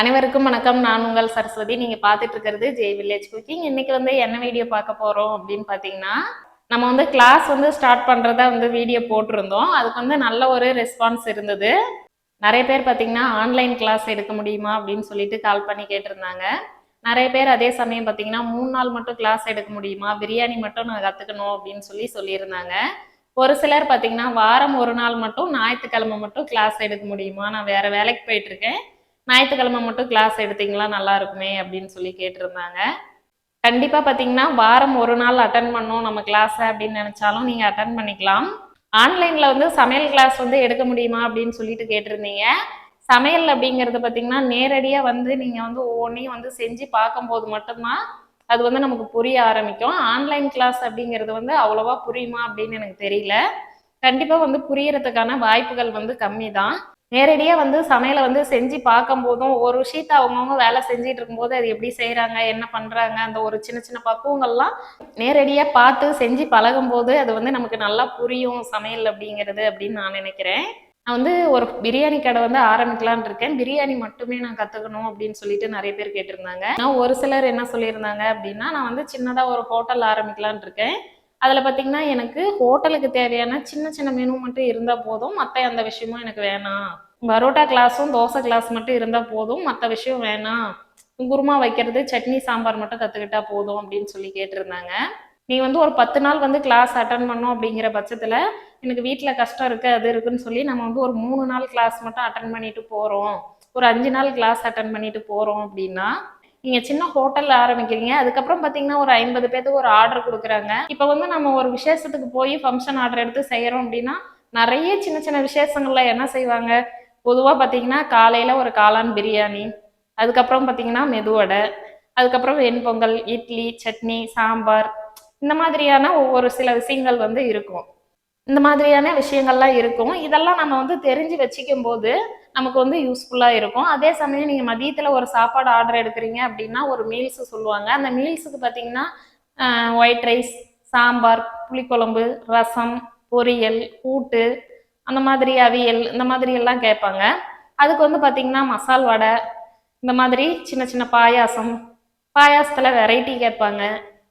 அனைவருக்கும் வணக்கம். நான் உங்கள் சரஸ்வதி. நீங்க பார்த்துட்டு இருக்கிறது ஜெய் வில்லேஜ் குக்கிங் இன்னைக்கு வந்து என்ன வீடியோ பார்க்க போறோம் அப்படின்னு பார்த்தீங்கன்னா நம்ம வந்து கிளாஸ் வந்து ஸ்டார்ட் பண்றதா வந்து வீடியோ போட்டிருந்தோம். அதுக்கு வந்து நல்ல ஒரு ரெஸ்பான்ஸ் இருந்தது. நிறைய பேர் பார்த்தீங்கன்னா ஆன்லைன் கிளாஸ் எடுக்க முடியுமா அப்படின்னு சொல்லிட்டு கால் பண்ணி கேட்டிருந்தாங்க. நிறைய பேர் அதே சமயம் பார்த்தீங்கன்னா மூணு நாள் மட்டும் கிளாஸ் எடுக்க முடியுமா? பிரியாணி மட்டும் நான் கற்றுக்கணும் அப்படின்னு சொல்லி சொல்லியிருந்தாங்க. ஒரு சிலர் பார்த்தீங்கன்னா வாரம் ஒரு நாள் மட்டும் ஞாயிற்றுக்கிழமை மட்டும் கிளாஸ் எடுக்க முடியுமா? நான் வேற வேலைக்கு போயிட்டு இருக்கேன். ஞாயிற்றுக்கிழமை மட்டும் கிளாஸ் எடுத்தீங்களா? நல்லா இருக்குமே அப்படின்னு சொல்லி கேட்டிருந்தாங்க. கண்டிப்பாக பார்த்தீங்கன்னா வாரம் ஒரு நாள் அட்டன் பண்ணோம் நம்ம கிளாஸை அப்படின்னு நினச்சாலும் நீங்கள் அட்டன் பண்ணிக்கலாம். ஆன்லைனில் வந்து சமையல் கிளாஸ் வந்து எடுக்க முடியுமா அப்படின்னு சொல்லிட்டு கேட்டிருந்தீங்க. சமையல் அப்படிங்கிறது பார்த்தீங்கன்னா நேரடியாக வந்து நீங்கள் வந்து ஒவ்வொன்றையும் வந்து செஞ்சு பார்க்கும்போது மட்டும்தான் அது வந்து நமக்கு புரிய ஆரம்பிக்கும். ஆன்லைன் கிளாஸ் அப்படிங்கிறது வந்து அவ்வளோவா புரியுமா அப்படின்னு எனக்கு தெரியல. கண்டிப்பாக வந்து புரியறதுக்கான வாய்ப்புகள் வந்து கம்மி தான் நேரடியாக வந்து சமையலை வந்து செஞ்சு பார்க்கும் போதும் ஒரு விஷயத்த அவங்கவுங்க வேலை செஞ்சுட்டு இருக்கும்போது அது எப்படி செய்கிறாங்க என்ன பண்ணுறாங்க அந்த ஒரு சின்ன சின்ன பக்குவங்கள்லாம் நேரடியாக பார்த்து செஞ்சு பழகும் போது அது வந்து நமக்கு நல்லா புரியும் சமையல் அப்படிங்கிறது அப்படின்னு நான் நினைக்கிறேன். நான் வந்து ஒரு பிரியாணி கடை வந்து ஆரம்பிக்கலாம்னு இருக்கேன். பிரியாணி மட்டுமே நான் கற்றுக்கணும் அப்படின்னு சொல்லிட்டு நிறைய பேர் கேட்டிருந்தாங்க. நான் ஒரு சிலர் என்ன சொல்லியிருந்தாங்க அப்படின்னா நான் வந்து சின்னதாக ஒரு ஹோட்டல் ஆரம்பிக்கலாம்னு இருக்கேன். அதில் பார்த்தீங்கன்னா எனக்கு ஹோட்டலுக்கு தேவையான சின்ன சின்ன மெனு மட்டும் இருந்தால் போதும். மற்ற அந்த விஷயமும் எனக்கு வேணாம். பரோட்டா கிளாஸும் தோசை கிளாஸ் மட்டும் இருந்தால் போதும். மற்ற விஷயம் வேணாம் குருமா வைக்கிறது சட்னி சாம்பார் மட்டும் கற்றுக்கிட்டா போதும் அப்படின்னு சொல்லி கேட்டிருந்தாங்க. நீ வந்து ஒரு பத்து நாள் வந்து கிளாஸ் அட்டன் பண்ணோம் அப்படிங்கிற பட்சத்தில் எனக்கு வீட்டில் கஷ்டம் இருக்குது அது இருக்குன்னு சொல்லி நம்ம வந்து ஒரு மூணு நாள் கிளாஸ் மட்டும் அட்டன் பண்ணிட்டு போகிறோம் ஒரு அஞ்சு நாள் கிளாஸ் அட்டன் பண்ணிட்டு போகிறோம் அப்படின்னா நீங்கள் சின்ன ஹோட்டலில் ஆரம்பிக்கிறீங்க. அதுக்கப்புறம் பார்த்தீங்கன்னா ஒரு ஐம்பது பேத்துக்கு ஒரு ஆர்டர் கொடுக்குறாங்க. இப்போ வந்து நம்ம ஒரு விசேஷத்துக்கு போய் ஃபங்க்ஷன் ஆர்டர் எடுத்து செய்கிறோம் அப்படின்னா நிறைய சின்ன சின்ன விசேஷங்கள்ல என்ன செய்வாங்க? பொதுவாக பார்த்தீங்கன்னா காலையில் ஒரு காளான் பிரியாணி அதுக்கப்புறம் பார்த்தீங்கன்னா மெதுவடை அதுக்கப்புறம் வெண்பொங்கல் இட்லி சட்னி சாம்பார் இந்த மாதிரியான ஒவ்வொரு சில விஷயங்கள் வந்து இருக்கும். இந்த மாதிரியான விஷயங்கள்லாம் இருக்கும். இதெல்லாம் நம்ம வந்து தெரிஞ்சு வச்சுக்கும் போது நமக்கு வந்து யூஸ்ஃபுல்லாக இருக்கும். அதே சமயம் நீங்கள் மதியத்தில் ஒரு சாப்பாடு ஆர்டர் எடுக்கிறீங்க அப்படின்னா ஒரு மீல்ஸ் சொல்லுவாங்க. அந்த மீல்ஸுக்கு பார்த்தீங்கன்னா ஒயிட் ரைஸ் சாம்பார் புளிக்குழம்பு ரசம் பொரியல் கூட்டு அந்த மாதிரி அவியல் இந்த மாதிரி எல்லாம் கேட்பாங்க. அதுக்கு வந்து பார்த்தீங்கன்னா மசால் வடை இந்த மாதிரி சின்ன சின்ன பாயாசம் பாயாசத்தில் வெரைட்டி கேட்பாங்க.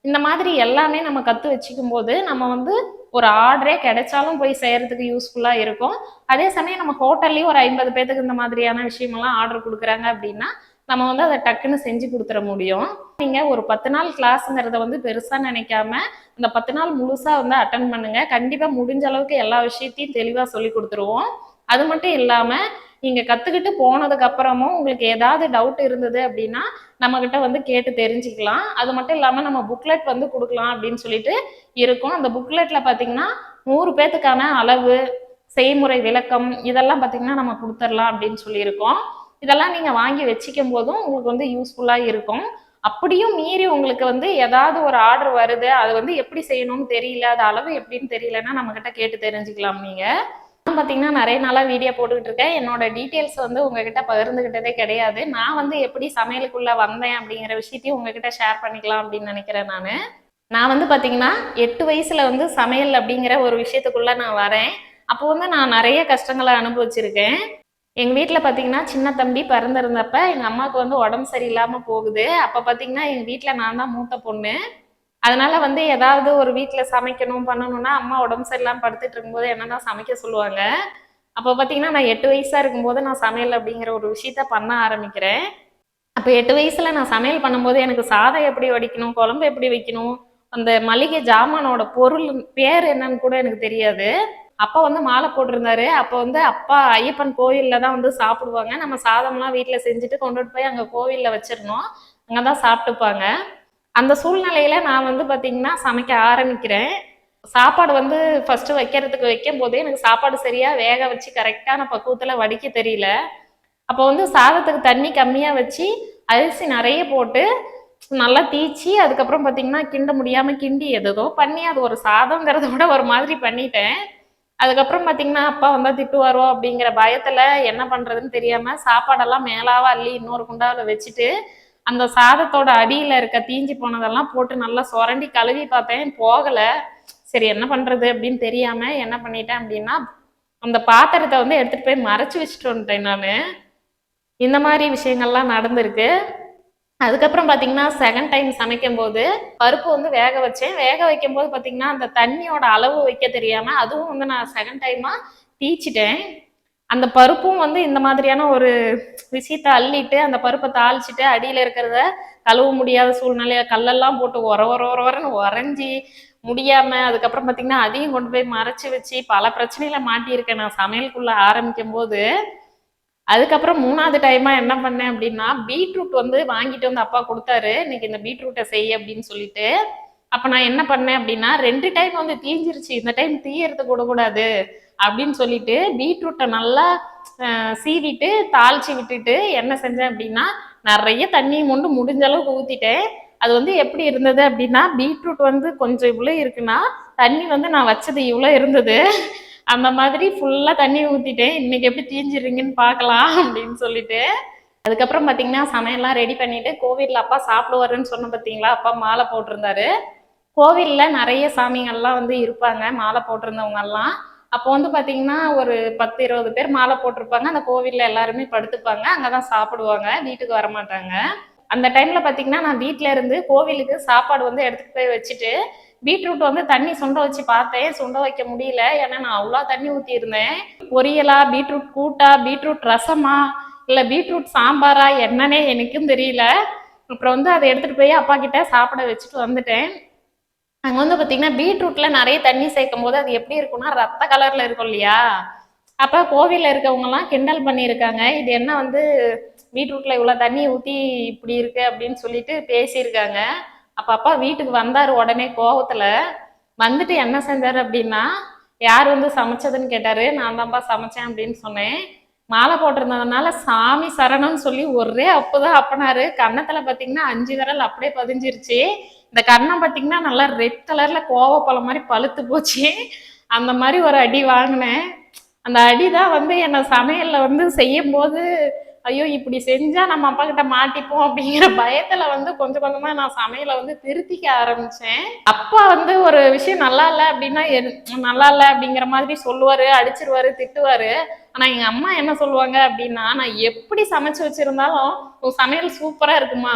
இந்த மாதிரி எல்லாமே நம்ம கற்று வச்சுக்கும் போது நம்ம வந்து ஒரு ஆர்டரே கிடைச்சாலும் போய் செய்யறதுக்கு யூஸ்ஃபுல்லாக இருக்கும். அதே சமயம் நம்ம ஹோட்டல்லையும் ஒரு ஐம்பது பேத்துக்கு இந்த மாதிரியான விஷயமெல்லாம் ஆர்டர் கொடுக்குறாங்க அப்படின்னா நம்ம வந்து அதை டக்குன்னு செஞ்சு கொடுத்துட முடியும். நீங்கள் ஒரு பத்து நாள் கிளாஸுங்கிறத வந்து பெருசாக நினைக்காம அந்த பத்து நாள் முழுசாக வந்து அட்டன் பண்ணுங்கள் கண்டிப்பாக முடிஞ்ச அளவுக்கு எல்லா விஷயத்தையும் தெளிவாக சொல்லி கொடுத்துருவோம். அது மட்டும் இல்லாமல் நீங்கள் கற்றுக்கிட்டு போனதுக்கு அப்புறமும் உங்களுக்கு ஏதாவது டவுட் இருந்தது அப்படின்னா நம்மக்கிட்ட வந்து கேட்டு தெரிஞ்சுக்கலாம். அது மட்டும் இல்லாமல் நம்ம புக்லெட் வந்து கொடுக்கலாம் அப்படின்னு சொல்லிட்டு இருக்கும். அந்த புக்லெட்டில் பார்த்தீங்கன்னா நூறு பேத்துக்கான அளவு செய்முறை விளக்கம் இதெல்லாம் பார்த்தீங்கன்னா நம்ம கொடுத்துடலாம் அப்படின்னு சொல்லியிருக்கோம். இதெல்லாம் நீங்கள் வாங்கி வச்சிக்கும் போதும் உங்களுக்கு வந்து யூஸ்ஃபுல்லாக இருக்கும். அப்படியும் மீறி உங்களுக்கு வந்து ஏதாவது ஒரு ஆர்டர் வருது அது வந்து எப்படி செய்யணும்னு தெரியல அது அளவு எப்படின்னு தெரியலன்னா நம்மக்கிட்ட கேட்டு தெரிஞ்சுக்கலாம் நீங்கள் நான் பார்த்தீங்கன்னா நிறைய நாளாக வீடியோ போட்டுக்கிட்டு இருக்கேன். என்னோட டீட்டெயில்ஸ் வந்து உங்ககிட்ட பகிர்ந்துக்கிட்டதே கிடையாது. நான் வந்து எப்படி சமையலுக்குள்ளே வந்தேன் அப்படிங்கிற விஷயத்தையும் உங்ககிட்ட ஷேர் பண்ணிக்கலாம் அப்படின்னு நினைக்கிறேன் நான். நான் வந்து பார்த்தீங்கன்னா எட்டு வயசில் வந்து சமையல் அப்படிங்கிற ஒரு விஷயத்துக்குள்ளே நான் வரேன். அப்போ வந்து நான் நிறைய கஷ்டங்களை அனுபவிச்சிருக்கேன். எங்கள் வீட்டில் பார்த்தீங்கன்னா சின்ன தம்பி பிறந்திருந்தப்ப எங்கள் அம்மாவுக்கு வந்து உடம்பு சரியில்லாமல் போகுது. அப்போ பார்த்தீங்கன்னா எங்கள் வீட்டில் நான் தான் மூத்த பொண்ணு. அதனால வந்து ஏதாவது ஒரு வீட்டில் சமைக்கணும் பண்ணணும்னா அம்மா உடம்பு சரியில்லாமல் படுத்துட்டு இருக்கும்போது என்ன தான் சமைக்க சொல்லுவாங்க. அப்போ பார்த்தீங்கன்னா நான் எட்டு வயசாக இருக்கும்போது நான் சமையல் அப்படிங்கிற ஒரு விஷயத்த பண்ண ஆரம்பிக்கிறேன். அப்போ எட்டு வயசில் நான் சமையல் பண்ணும்போது எனக்கு சாதம் எப்படி வடிக்கணும் குழம்பு எப்படி வைக்கணும் அந்த மளிகை ஜாமானோட பொருள் பேர் என்னன்னு கூட எனக்கு தெரியாது. அப்பா வந்து மாலை போட்டிருந்தாரு. அப்போ வந்து அப்பா ஐயப்பன் கோயிலில் தான் வந்து சாப்பிடுவாங்க. நம்ம சாதம்லாம் வீட்டில் செஞ்சுட்டு கொண்டுட்டு போய் அங்கே கோவிலில் வச்சிடணும். அங்கே தான் சாப்பிட்டுப்பாங்க. அந்த சூழ்நிலையில நான் வந்து பார்த்தீங்கன்னா சமைக்க ஆரம்பிக்கிறேன். சாப்பாடு வந்து ஃபர்ஸ்ட் வைக்கிறதுக்கு வைக்கும் போதே எனக்கு சாப்பாடு சரியா வேக வச்சு கரெக்டான பக்குவத்தில் வடிக்க தெரியல. அப்போ வந்து சாதத்துக்கு தண்ணி கம்மியாக வச்சு அரிசி நிறைய போட்டு நல்லா தீச்சி அதுக்கப்புறம் பார்த்தீங்கன்னா கிண்ட முடியாமல் கிண்டி எதோ பண்ணி அது ஒரு சாதங்கிறத விட ஒரு மாதிரி பண்ணிட்டேன். அதுக்கப்புறம் பார்த்தீங்கன்னா அப்பா வந்தால் திட்டுவாரோ அப்படிங்கிற பயத்தில் என்ன பண்ணுறதுன்னு தெரியாமல் சாப்பாடெல்லாம் மேலாவ அள்ளி இன்னொரு குண்டாவில் வச்சுட்டு அந்த சாதத்தோட அடியில் இருக்க தீஞ்சு போனதெல்லாம் போட்டு நல்லா சுரண்டி கழுவி பார்த்தேன். போகலை. சரி என்ன பண்ணுறது அப்படின்னு தெரியாமல் என்ன பண்ணிட்டேன் அப்படின்னா அந்த பாத்திரத்தை வந்து எடுத்துகிட்டு போய் மறைச்சி வச்சுட்டு வந்துட்டேன் நான். இந்த மாதிரி விஷயங்கள்லாம் நடந்திருக்கு. அதுக்கப்புறம் பார்த்தீங்கன்னா செகண்ட் டைம் சமைக்கும் போது பருப்பு வந்து வேக வச்சேன். வேக வைக்கும் போது பார்த்தீங்கன்னா அந்த தண்ணியோட அளவு வைக்க தெரியாமல் அதுவும் வந்து நான் செகண்ட் டைமாக தீச்சிட்டேன். அந்த பருப்பும் வந்து இந்த மாதிரியான ஒரு விஷயத்த அள்ளிட்டு அந்த பருப்பை தாளிச்சிட்டு அடியில் இருக்கிறத கழுவ முடியாத சூழ்நிலையை கல்லெல்லாம் போட்டு உர உர உர உரன்னு உறைஞ்சி முடியாம அதுக்கப்புறம் பார்த்தீங்கன்னா அதையும் கொண்டு போய் மறைச்சி வச்சு பல பிரச்சனையில மாட்டியிருக்கேன். நான் சமையலுக்குள்ள ஆரம்பிக்கும் போது அதுக்கப்புறம் மூணாவது டைமாக என்ன பண்ணேன் அப்படின்னா பீட்ரூட் வந்து வாங்கிட்டு வந்து அப்பா கொடுத்தாரு. இன்னைக்கு இந்த பீட்ரூட்டை செய் அப்படின்னு சொல்லிட்டு. அப்போ நான் என்ன பண்ணேன் அப்படின்னா ரெண்டு டைம் வந்து தீஞ்சிருச்சு. இந்த டைம் தீயறது விடக்கூடாது அப்படின்னு சொல்லிட்டு பீட்ரூட்டை நல்லா சீவிட்டு தாளிச்சு விட்டுட்டு என்ன செஞ்சேன் அப்படின்னா நிறைய தண்ணியை மொண்டு முடிஞ்ச அளவுக்கு ஊற்றிட்டேன் அது வந்து எப்படி இருந்தது அப்படின்னா பீட்ரூட் வந்து கொஞ்சம் இவ்வளோ இருக்குன்னா தண்ணி வந்து நான் வச்சது இவ்வளோ இருந்தது. அந்த மாதிரி ஃபுல்லா தண்ணி ஊத்திட்டேன். இன்னைக்கு எப்படி தீஞ்சிடுறீங்கன்னு பார்க்கலாம் அப்படின்னு சொல்லிட்டு. அதுக்கப்புறம் பார்த்தீங்கன்னா சமையல்லாம் ரெடி பண்ணிட்டு கோவிலில் அப்பா சாப்பிடுவாருன்னு சொன்ன பார்த்தீங்களா அப்பா மாலை போட்டிருந்தாரு. கோவிலில் நிறைய சாமிங்கள்லாம் வந்து இருப்பாங்க மாலை போட்டிருந்தவங்க எல்லாம் அப்போ வந்து பார்த்தீங்கன்னா ஒரு பத்து இருபது பேர் மாலை போட்டிருப்பாங்க. அந்த கோவிலில் எல்லாருமே படுத்துப்பாங்க. அங்கே தான் சாப்பிடுவாங்க. வீட்டுக்கு வர மாட்டாங்க அந்த டைம்ல பார்த்தீங்கன்னா நான் வீட்டில் இருந்து கோவிலுக்கு சாப்பாடு வந்து எடுத்துட்டு போய் வச்சுட்டு பீட்ரூட் வந்து தண்ணி சுண்ட வச்சு பார்த்தேன். சுண்ட வைக்க முடியல. ஏன்னா நான் அவ்வளோ தண்ணி ஊற்றியிருந்தேன் பொரியலா பீட்ரூட் கூட்டா பீட்ரூட் ரசமா இல்லை பீட்ரூட் சாம்பாரா என்னன்னே எனக்கும் தெரியல. அப்புறம் வந்து அதை எடுத்துகிட்டு போய் அப்பா கிட்ட சாப்பிட வச்சுட்டு வந்துட்டேன். அங்கே வந்து பார்த்தீங்கன்னா பீட்ரூட்டில் நிறைய தண்ணி சேர்க்கும் போது அது எப்படி இருக்கும்னா ரத்த கலரில் இருக்கும் இல்லையா? அப்போ கோவிலில் இருக்கவங்கலாம் கிண்டல் பண்ணியிருக்காங்க. இது என்ன வந்து பீட்ரூட்டில் இவ்வளோ தண்ணி ஊற்றி இப்படி இருக்கு அப்படின்னு சொல்லிட்டு பேசியிருக்காங்க. அப்போ அப்பா வீட்டுக்கு வந்தார் உடனே கோபத்தில் வந்துட்டு என்ன செஞ்சார் அப்படின்னா யார் வந்து சமைச்சதுன்னு கேட்டார். நான் தான்ப்பா சமைச்சேன் அப்படின்னு சொன்னேன். மாலை போட்டிருந்ததுனால சாமி சரணம்னு சொல்லி ஒரே அப்போதான் அப்பனாரு. கன்னத்தில் பார்த்தீங்கன்னா அஞ்சு விரல் அப்படியே பதிஞ்சிருச்சு. இந்த கன்னம் பார்த்தீங்கன்னா நல்லா ரெட் கலரில் கோவப்பழம் மாதிரி பழுத்து போச்சு. அந்த மாதிரி ஒரு அடி வாங்கினேன். அந்த அடி தான் வந்து என்னை சமையலில் வந்து செய்யும் போது ஐயோ இப்படி செஞ்சா நம்ம அப்பா கிட்ட மாட்டிப்போம் அப்படிங்கிற பயத்துல வந்து கொஞ்சம் கொஞ்சமா நான் சமையலை வந்து திருத்திக்க ஆரம்பிச்சேன். அப்பா வந்து ஒரு விஷயம் நல்லா இல்லை அப்படின்னா நல்லா இல்லை அப்படிங்கிற மாதிரி சொல்லுவாரு அடிச்சிருவாரு திட்டுவாரு. ஆனா எங்க அம்மா என்ன சொல்லுவாங்க அப்படின்னா நான் எப்படி சமைச்சு வச்சிருந்தாலும் உன் சமையல் சூப்பரா இருக்குமா?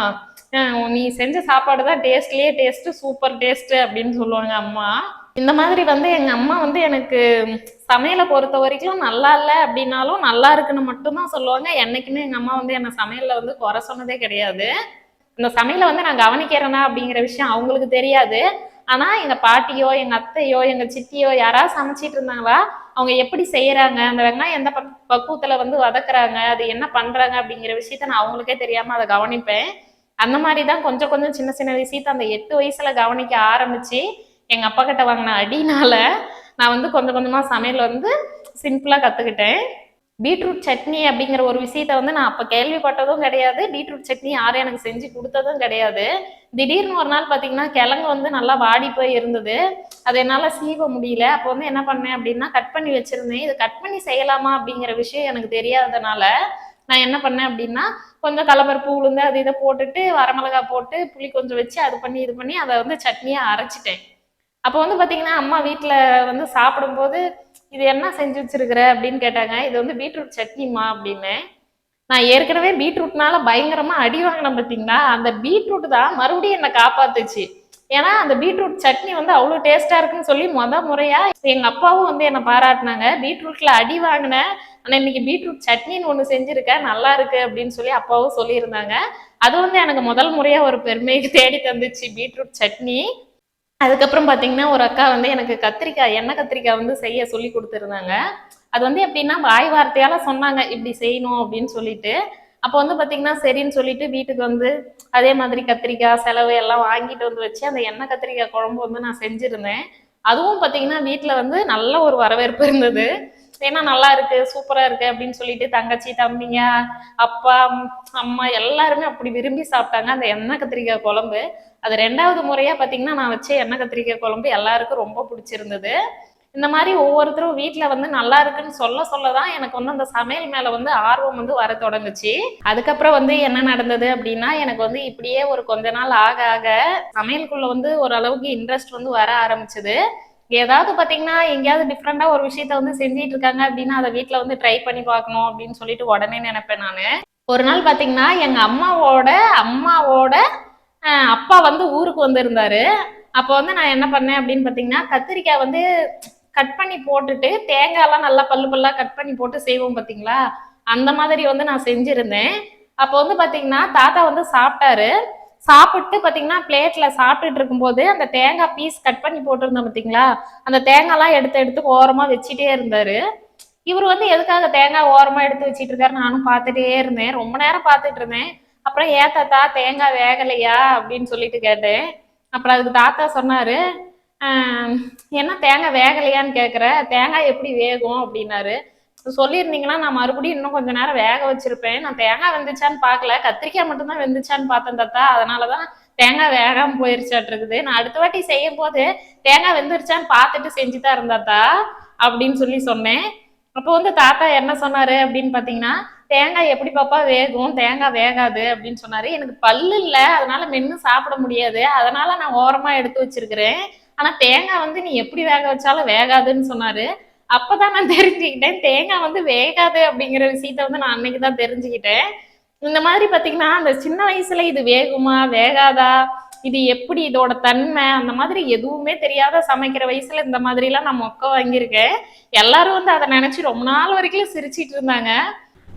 நீ செஞ்ச சாப்பாடு தான் டேஸ்ட்லயே டேஸ்ட் சூப்பர் டேஸ்ட் அப்படின்னு சொல்லுவாங்க அம்மா. இந்த மாதிரி வந்து எங்க அம்மா வந்து எனக்கு சமையலை பொறுத்த வரைக்கும் நல்லா இல்லை அப்படின்னாலும் நல்லா இருக்குன்னு மட்டும்தான் சொல்லுவாங்க. என்னைக்குமே எங்க அம்மா வந்து என்ன சமையல்ல வந்து குறை சொன்னதே கிடையாது. இந்த சமையலை வந்து நான் கவனிக்கிறேனா அப்படிங்கிற விஷயம் அவங்களுக்கு தெரியாது. ஆனா எங்க பாட்டியோ எங்க அத்தையோ எங்க சித்தியோ யாராவது சமைச்சிட்டு இருந்தாங்களா அவங்க எப்படி செய்யறாங்க அந்த வெங்காயம் எந்த பக்- பக்குவத்துல வந்து வதக்குறாங்க அது என்ன பண்றாங்க அப்படிங்கிற விஷயத்த நான் அவங்களுக்கே தெரியாம அதை கவனிப்பேன். அந்த மாதிரி தான் கொஞ்சம் கொஞ்சம் சின்ன சின்ன விஷயத்த அந்த எட்டு வயசுல கவனிக்க ஆரம்பிச்சு எங்கள் அப்பா கிட்ட வாங்கின அடினால நான் வந்து கொஞ்சம் கொஞ்சமாக சமையல் வந்து சிம்பிளாக கற்றுக்கிட்டேன் பீட்ரூட் சட்னி அப்படிங்கிற ஒரு விஷயத்த வந்து நான் அப்போ கேள்விப்பட்டதும் கிடையாது. பீட்ரூட் சட்னி யாரும் எனக்கு செஞ்சு கொடுத்ததும் கிடையாது. திடீர்னு ஒரு நாள் பார்த்தீங்கன்னா கிழங்கு வந்து நல்லா வாடி போய் இருந்தது. அது என்னால் சீவ முடியல. அப்போ வந்து என்ன பண்ணேன் அப்படின்னா கட் பண்ணி வச்சுருந்தேன். இது கட் பண்ணி செய்யலாமா அப்படிங்கிற விஷயம் எனக்கு தெரியாததுனால நான் என்ன பண்ணேன் அப்படின்னா கொஞ்சம் கலப்பருப்பு உளுந்து அது இதை போட்டுட்டு வரமிளகா போட்டு புளி கொஞ்சம் வச்சு அது பண்ணி இது பண்ணி அதை வந்து சட்னியாக அரைச்சிட்டேன். அப்போ வந்து பார்த்தீங்கன்னா அம்மா வீட்டில் வந்து சாப்பிடும்போது இது என்ன செஞ்சு வச்சிருக்கிற? அப்படின்னு கேட்டாங்க. இது வந்து பீட்ரூட் சட்னிமா அப்படின்னு. நான் ஏற்கனவே பீட்ரூட்னால பயங்கரமா அடி வாங்கினேன் பார்த்தீங்களா அந்த பீட்ரூட் தான் மறுபடியும் என்னை காப்பாத்துச்சு. ஏன்னா அந்த பீட்ரூட் சட்னி வந்து அவ்வளோ டேஸ்டா இருக்குன்னு சொல்லி முத முறையா எங்க அப்பாவும் வந்து என்னை பாராட்டினாங்க. பீட்ரூட்ல அடி வாங்கினேன் ஆனா இன்னைக்கு பீட்ரூட் சட்னின்னு ஒன்று செஞ்சிருக்கேன் நல்லா இருக்கு அப்படின்னு சொல்லி அப்பாவும் சொல்லியிருந்தாங்க. அது வந்து எனக்கு முதல் முறையா ஒரு பெருமைக்கு தேடி தந்துச்சு பீட்ரூட் சட்னி. அதுக்கப்புறம் பார்த்தீங்கன்னா ஒரு அக்கா வந்து எனக்கு கத்திரிக்காய் எண்ணெய் கத்திரிக்காய் வந்து செய்ய சொல்லி கொடுத்துருந்தாங்க. அது வந்து எப்படின்னா வாய் வார்த்தையால சொன்னாங்க இப்படி செய்யணும் அப்படின்னு சொல்லிட்டு. அப்போ வந்து பார்த்தீங்கன்னா சரின்னு சொல்லிட்டு வீட்டுக்கு வந்து அதே மாதிரி கத்திரிக்காய் செலவு எல்லாம் வாங்கிட்டு வந்து வச்சு அந்த எண்ணெய் கத்திரிக்காய் குழம்பு வந்து நான் செஞ்சுருந்தேன். அதுவும் பார்த்தீங்கன்னா வீட்டில் வந்து நல்ல ஒரு வரவேற்பு இருந்தது. ஏன்னா நல்லா இருக்கு சூப்பரா இருக்கு அப்படின்னு சொல்லிட்டு தங்கச்சி தம்பிங்க அப்பா அம்மா எல்லாருமே அப்படி விரும்பி சாப்பிட்டாங்க. அந்த எண்ணெய் கத்திரிக்காய் குழம்பு. அது ரெண்டாவது முறையா பாத்தீங்கன்னா நான் வச்ச எண்ணெய் கத்திரிக்காய் குழம்பு எல்லாருக்கும் ரொம்ப பிடிச்சிருந்தது. இந்த மாதிரி ஒவ்வொருத்தரும் வீட்டில் வந்து நல்லா இருக்குன்னு சொல்ல சொல்லதான் எனக்கு வந்து அந்த சமையல் மேல வந்து ஆர்வம் வந்து வர தொடங்குச்சு. அதுக்கப்புறம் வந்து என்ன நடந்தது அப்படின்னா எனக்கு வந்து இப்படியே ஒரு கொஞ்ச நாள் ஆக ஆக சமையலுக்குள்ள வந்து ஓரளவுக்கு இன்ட்ரெஸ்ட் வந்து வர ஆரம்பிச்சது. ஏதாவது பாத்தீங்கன்னா எங்கேயாவது டிஃப்ரெண்டா ஒரு விஷயத்த வந்து செஞ்சிட்டு இருக்காங்க அப்படின்னா அதை வீட்டில் வந்து ட்ரை பண்ணி பார்க்கணும் அப்படின்னு சொல்லிட்டு உடனே நினைப்பேன் நானு. ஒரு நாள் பாத்தீங்கன்னா எங்க அம்மாவோட அம்மாவோட அப்பா வந்து ஊருக்கு வந்திருந்தாரு. அப்போ வந்து நான் என்ன பண்ணேன் அப்படின்னு பாத்தீங்கன்னா கத்திரிக்காய் வந்து கட் பண்ணி போட்டுட்டு தேங்காயெல்லாம் நல்லா பல்லு பல்லா கட் பண்ணி போட்டு செய்வோம் பாத்தீங்களா? அந்த மாதிரி வந்து நான் செஞ்சிருந்தேன். அப்போ வந்து பாத்தீங்கன்னா தாத்தா வந்து சாப்பிட்டாரு. சாப்பிட்டு பார்த்தீங்கன்னா பிளேட்ல சாப்பிட்டுட்டு இருக்கும்போது அந்த தேங்காய் பீஸ் கட் பண்ணி போட்டிருந்தோம் பார்த்தீங்களா அந்த தேங்காய்லாம் எடுத்து எடுத்து ஓரமாக வச்சுட்டே இருந்தாரு. இவர் வந்து எதுக்காக தேங்காய் ஓரமாக எடுத்து வச்சிட்டு இருக்காரு நானும் பார்த்துட்டே இருந்தேன். ரொம்ப நேரம் பார்த்துட்டு இருந்தேன். அப்புறம் ஏன் தாத்தா தேங்காய் வேகலையா? அப்படின்னு சொல்லிட்டு கேட்டேன். அப்புறம் அதுக்கு தாத்தா சொன்னாரு என்ன தேங்காய் வேகலையான்னு கேட்குற தேங்காய் எப்படி வேகும்? அப்படின்னாரு. சொல்லியிருந்தீங்கன்னா நான் மறுபடியும் இன்னும் கொஞ்ச நேரம் வேக வச்சிருப்பேன். நான் தேங்காய் வெந்துச்சான்னு பார்க்கல. கத்திரிக்காய் மட்டும்தான் வெந்துச்சான்னு பார்த்தேன் தாத்தா. அதனாலதான் தேங்காய் வேகாம போயிருச்சாட்டிருக்குது நான் அடுத்த வாட்டி செய்யும் போது தேங்காய் வெந்துருச்சான்னு பார்த்துட்டு செஞ்சுதான் இருந்தாத்தா அப்படின்னு சொல்லி சொன்னேன். அப்போ வந்து தாத்தா என்ன சொன்னாரு அப்படின்னு பாத்தீங்கன்னா தேங்காய் எப்படி பாப்பா வேகும்? தேங்காய் வேகாது. அப்படின்னு சொன்னாரு. எனக்கு பல்லு இல்ல. அதனால மென்னு சாப்பிட முடியாது. அதனால நான் ஓரமா எடுத்து வச்சிருக்கிறேன். ஆனா தேங்காய் வந்து நீ எப்படி வேக வச்சாலும் வேகாதுன்னு சொன்னாரு. அப்பதான் நான் தெரிஞ்சுக்கிட்டேன். தேங்காய் வந்து வேகாது அப்படிங்கிற விஷயத்த வந்து நான் அன்னைக்கு தான் தெரிஞ்சுக்கிட்டேன். இந்த மாதிரி பாத்தீங்கன்னா அந்த சின்ன வயசுல இது வேகுமா வேகாதா இது எப்படி இதோட தன்மை அந்த மாதிரி எதுவுமே தெரியாத சமைக்கிற வயசுல இந்த மாதிரி எல்லாம் நான் மொக்க வாங்கியிருக்கேன். எல்லாரும் வந்து அதை நினைச்சு ரொம்ப நாள் வரைக்கும் சிரிச்சிட்டு இருந்தாங்க.